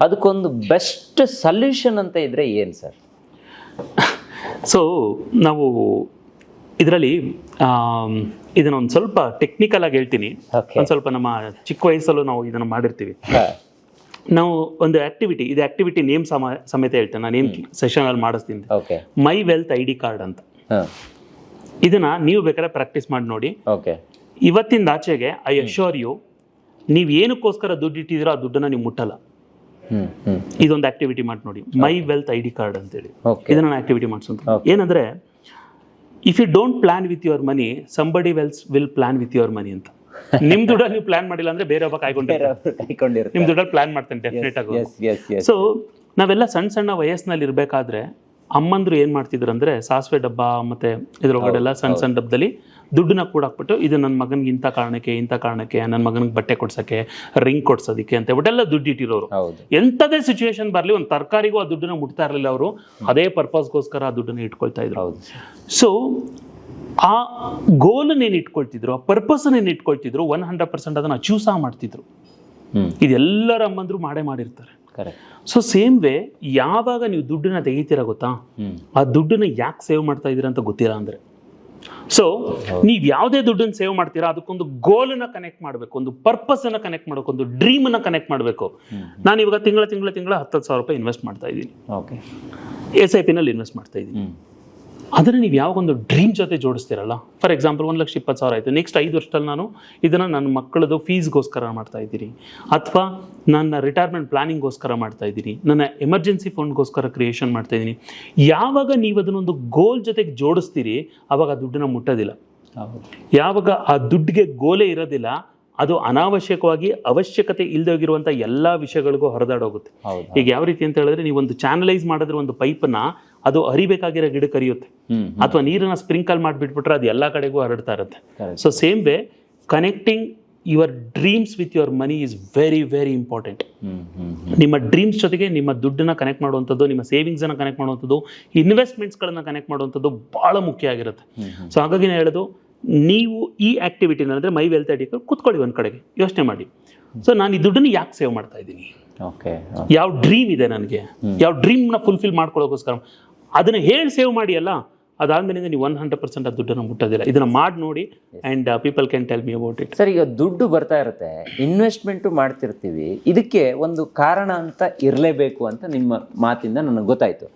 ಅದಕ್ಕೊಂದು ಬೆಸ್ಟ್ ಸಲ್ಯೂಷನ್ ಅಂತ ಇದ್ದರೆ ಏನು ಸರ್ ಸೊ [LAUGHS] ನಾವು ಇದರಲ್ಲಿ ಇದನ್ನ ಒಂದು ಸ್ವಲ್ಪ ಟೆಕ್ನಿಕಲ್ ಆಗಿ ಹೇಳ್ತೀನಿ. ಒಂದು ಸ್ವಲ್ಪ ನಮ್ಮ ಚಿಕ್ಕ ವಯಸ್ಸಲ್ಲೂ ನಾವು ಇದನ್ನು ಮಾಡಿರ್ತೀವಿ. ನಾವು ಒಂದು ಆಕ್ಟಿವಿಟಿ ಇದು ಆಕ್ಟಿವಿಟಿ ನೇಮ್ ಸಮ ಸಮೇತ ಹೇಳ್ತೇನೆ. ನಾನು ಏನು ಸೆಷನಲ್ಲಿ ಮಾಡಿಸ್ತೀನಿ. Okay my wealth I D card ಅಂತ. ಇದನ್ನ ನೀವು ಬೇಕಾದ್ರೆ ಪ್ರಾಕ್ಟೀಸ್ ಮಾಡಿ ನೋಡಿ. ಓಕೆ ಇವತ್ತಿಂದ ಆಚೆಗೆ ಐ ಅಶ್ಯೂರ್ ಯು ನೀವು ಏನಕ್ಕೋಸ್ಕರ ದುಡ್ಡು ಇಟ್ಟಿದ್ದೀರೋ ಆ ದುಡ್ಡನ್ನ ನೀವು ಮುಟ್ಟಲ್ಲ. ಇದೊಂದು ಆಕ್ಟಿವಿಟಿ ಮಾಡಿ ನೋಡಿ. My wealth I D card ಅಂತೇಳಿ. ಹೇಳಿ ಇದನ್ನ ನಾನು ಆಕ್ಟಿವಿಟಿ ಮಾಡಿಸೋಂತ ಏನಂದ್ರೆ if you don't plan with your money somebody else will plan with your money ಅಂತ. ನಿಮ್ ದುಡ್ಡ ನೀವು ಪ್ಲಾನ್ ಮಾಡಿಲ್ಲ ಅಂದ್ರೆ ಬೇರೆ ಒಬ್ಬ ಕಾಯ್ಕೊಂಡಿರ್ತಾರೆ. ನಿಮ್ ದುಡ್ಡಲ್ಲಿ ಪ್ಲಾನ್ ಮಾಡ್ತೇನೆ ಡೆಫಿನೆಟ್ ಆಗಿ ಸೊ ನಾವೆಲ್ಲ ಸಣ್ಣ ಸಣ್ಣ ವಯಸ್ಸಿನಲ್ಲಿ ಇರಬೇಕಾದ್ರೆ ಅಮ್ಮಂದ್ರು ಏನ್ ಮಾಡ್ತಿದ್ರು ಅಂದ್ರೆ ಸಾಸಿವೆ ಡಬ್ಬ ಮತ್ತೆ ಇದ್ರೊಳಗಡೆ ಎಲ್ಲ ಸಣ್ಣ ಸಣ್ಣ ಡಬ್ಬದಲ್ಲಿ ದುಡ್ಡನ್ನ ಕೂಡ ಹಾಕ್ಬಿಟ್ಟು ಇದು ನನ್ನ ಮಗನಿಗೆ ಇಂಥ ಕಾರಣಕ್ಕೆ ಇಂಥ ಕಾರಣಕ್ಕೆ ನನ್ನ ಮಗನಿಗೆ ಬಟ್ಟೆ ಕೊಡ್ಸಕ್ಕೆ ರಿಂಗ್ ಕೊಡ್ಸೋದಕ್ಕೆ ಅಂತ ಒಟ್ಟೆಲ್ಲ ಎಲ್ಲ ದುಡ್ಡು ಇಟ್ಟಿರೋರು. ಎಂಥದೇ ಸಿಚುವೇಶನ್ ಬರಲಿ ಒಂದು ತರಕಾರಿಗೂ ಆ ದುಡ್ಡನ್ನ ಮುಟ್ತಾ ಇರಲಿಲ್ಲ ಅವರು ಅದೇ ಪರ್ಪಸ್ಗೋಸ್ಕರ ಆ ದುಡ್ಡನ್ನ ಇಟ್ಕೊಳ್ತಾ ಇದ್ರು. ಸೊ ಆ ಗೋಲನ್ನ ಏನು ಇಟ್ಕೊಳ್ತಿದ್ರು ಆ ಪರ್ಪಸ್ನ ಏನು ಇಟ್ಕೊಳ್ತಿದ್ರು ಒನ್ ಹಂಡ್ರೆಡ್ ಪರ್ಸೆಂಟ್ ಅದನ್ನ ಅಚೀವ್ ಸಹ ಮಾಡ್ತಿದ್ರು. ಇದೆಲ್ಲರ ಅಮ್ಮಂದ್ರು ಮಾಡೇ ಮಾಡಿರ್ತಾರೆ. ಸೊ ಸೇಮ್ ವೇ ಯಾವಾಗ ನೀವು ದುಡ್ಡನ್ನ ತೆಗಿತೀರಾ ಗೊತ್ತಾ? ಆ ದುಡ್ಡನ್ನ ಯಾಕೆ ಸೇವ್ ಮಾಡ್ತಾ ಇದ್ದೀರಾ ಅಂತ ಗೊತ್ತಿಲ್ಲ ಅಂದ್ರೆ. ಸೊ ನೀವು ಯಾವುದೇ ದುಡ್ಡನ್ನ ಸೇವ್ ಮಾಡ್ತೀರಾ ಅದಕ್ಕೊಂದು ಗೋಲನ್ನ ಕನೆಕ್ಟ್ ಮಾಡಬೇಕು ಒಂದು ಪರ್ಪಸ್ ಅನ್ನ ಕನೆಕ್ಟ್ ಮಾಡಬೇಕು ಒಂದು ಡ್ರೀಮ್ ಅನ್ನ ಕನೆಕ್ಟ್ ಮಾಡಬೇಕು. ನಾನು ಇವಾಗ ತಿಂಗಳ ತಿಂಗಳ ತಿಂಗಳ ಹತ್ತು ಸಾವಿರ ರೂಪಾಯಿ ಇನ್ವೆಸ್ಟ್ ಮಾಡ್ತಾ ಇದ್ದೀನಿ ಓಕೆ ಎಸ್ ಐ ಪಿನಲ್ಲಿ ಇನ್ವೆಸ್ಟ್ ಮಾಡ್ತಾ ಇದ್ದೀನಿ ಅದನ್ನು ನೀವು ಯಾವಾಗ ಒಂದು ಡ್ರೀಮ್ ಜೊತೆ ಜೋಡಿಸ್ತೀರಲ್ಲ? ಫಾರ್ ಎಕ್ಸಾಂಪಲ್ ಒಂದು ಲಕ್ಷ ಇಪ್ಪತ್ತು ಸಾವಿರ ಆಯಿತು. ನೆಕ್ಸ್ಟ್ ಐದು ವರ್ಷದಲ್ಲಿ ನಾನು ಇದನ್ನು ನನ್ನ ಮಕ್ಕಳದು ಫೀಸ್ಗೋಸ್ಕರ ಮಾಡ್ತಾ ಇದ್ದೀನಿ. ಅಥವಾ ನನ್ನ ರಿಟೈರ್ಮೆಂಟ್ ಪ್ಲಾನಿಂಗ್ಗೋಸ್ಕರ ಮಾಡ್ತಾ ಇದ್ದೀನಿ. ನನ್ನ ಎಮರ್ಜೆನ್ಸಿ ಫಂಡ್ಗೋಸ್ಕರ ಕ್ರಿಯೇಷನ್ ಮಾಡ್ತಾ ಇದ್ದೀನಿ. ಯಾವಾಗ ನೀವು ಅದನ್ನೊಂದು ಗೋಲ್ ಜೊತೆಗೆ ಜೋಡಿಸ್ತೀರಿ ಆವಾಗ ಆ ದುಡ್ಡನ್ನ ಮುಟ್ಟೋದಿಲ್ಲ. ಯಾವಾಗ ಆ ದುಡ್ಡಿಗೆ ಗೋಲೆ ಇರೋದಿಲ್ಲ ಅದು ಅನಾವಶ್ಯಕವಾಗಿ ಅವಶ್ಯಕತೆ ಇಲ್ಲದೋಗಿರುವಂಥ ಎಲ್ಲ ವಿಷಯಗಳಿಗೂ ಹೊರದಾಡೋಗುತ್ತೆ. ಈಗ ಯಾವ ರೀತಿ ಅಂತ ಹೇಳಿದ್ರೆ ನೀವು ಒಂದು ಚಾನಲೈಸ್ ಮಾಡಿದ್ರೆ ಒಂದು ಪೈಪನ್ನ ಅದು ಹರಿಬೇಕಾಗಿರೋ ಗಿಡ ಕರಿಯುತ್ತೆ. ಅಥವಾ ನೀರನ್ನ ಸ್ಪ್ರಿಂಕಲ್ ಮಾಡಿಬಿಟ್ಬಿಟ್ರೆ ಅದು ಎಲ್ಲ ಕಡೆಗೂ ಹರಡ್ತಾ ಇರುತ್ತೆ. So same way connecting your dreams with your money is very very important ನಿಮ್ಮ ಡ್ರೀಮ್ಸ್ ಜೊತೆಗೆ ನಿಮ್ಮ ದುಡ್ಡನ್ನ ಕನೆಕ್ಟ್ ಮಾಡುವಂಥದ್ದು ನಿಮ್ಮ ಸೇವಿಂಗ್ಸ್ ಅನ್ನ ಕನೆಕ್ಟ್ ಮಾಡುವಂಥದ್ದು ಇನ್ವೆಸ್ಟ್ಮೆಂಟ್ಸ್ಗಳನ್ನ ಕನೆಕ್ಟ್ ಮಾಡುವಂಥದ್ದು ಭಾಳ ಮುಖ್ಯ ಆಗಿರುತ್ತೆ. ಸೊ ಹಾಗಾಗಿ ನಾನು ಹೇಳೋದು ನೀವು ಈ ಆಕ್ಟಿವಿಟಿನ ಅಂದ್ರೆ ಮೈ ವೆಲ್ತ್ ಐಡಿ ಕುತ್ಕೊಳ್ಳಿ ಒಂದ್ ಕಡೆಗೆ ಯೋಚನೆ ಮಾಡಿ. ಸೊ ನಾನು ಈ ದುಡ್ಡನ್ನು ಯಾಕೆ ಸೇವ್ ಮಾಡ್ತಾ ಇದ್ದೀನಿ? ಓಕೆ ಯಾವ ಡ್ರೀಮ್ ಇದೆ ನನಗೆ? ಯಾವ ಡ್ರೀಮ್ನ ಫುಲ್ಫಿಲ್ ಮಾಡ್ಕೊಳ್ಳೋಕ್ಕೋಸ್ಕರ ಅದನ್ನು ಹೇಳಿ ಸೇವ್ ಮಾಡಿ ಅಲ್ಲ ಅದಾದ್ಮೇಲಿಂದ ನೀವು ಒನ್ ಹಂಡ್ರೆಡ್ ಪರ್ಸೆಂಟ್ ಆ ದುಡ್ಡನ್ನು ಮುಟ್ಟೋದಿಲ್ಲ. ಇದನ್ನು ಮಾಡಿ ನೋಡಿ and people can tell me about it sir ಈಗ ದುಡ್ಡು ಬರ್ತಾ ಇರುತ್ತೆ ಇನ್ವೆಸ್ಟ್ಮೆಂಟು ಮಾಡ್ತಿರ್ತೀವಿ ಇದಕ್ಕೆ ಒಂದು ಕಾರಣ ಅಂತ ಇರಲೇಬೇಕು ಅಂತ ನಿಮ್ಮ ಮಾತಿಂದ ನನಗೆ ಗೊತ್ತಾಯಿತು.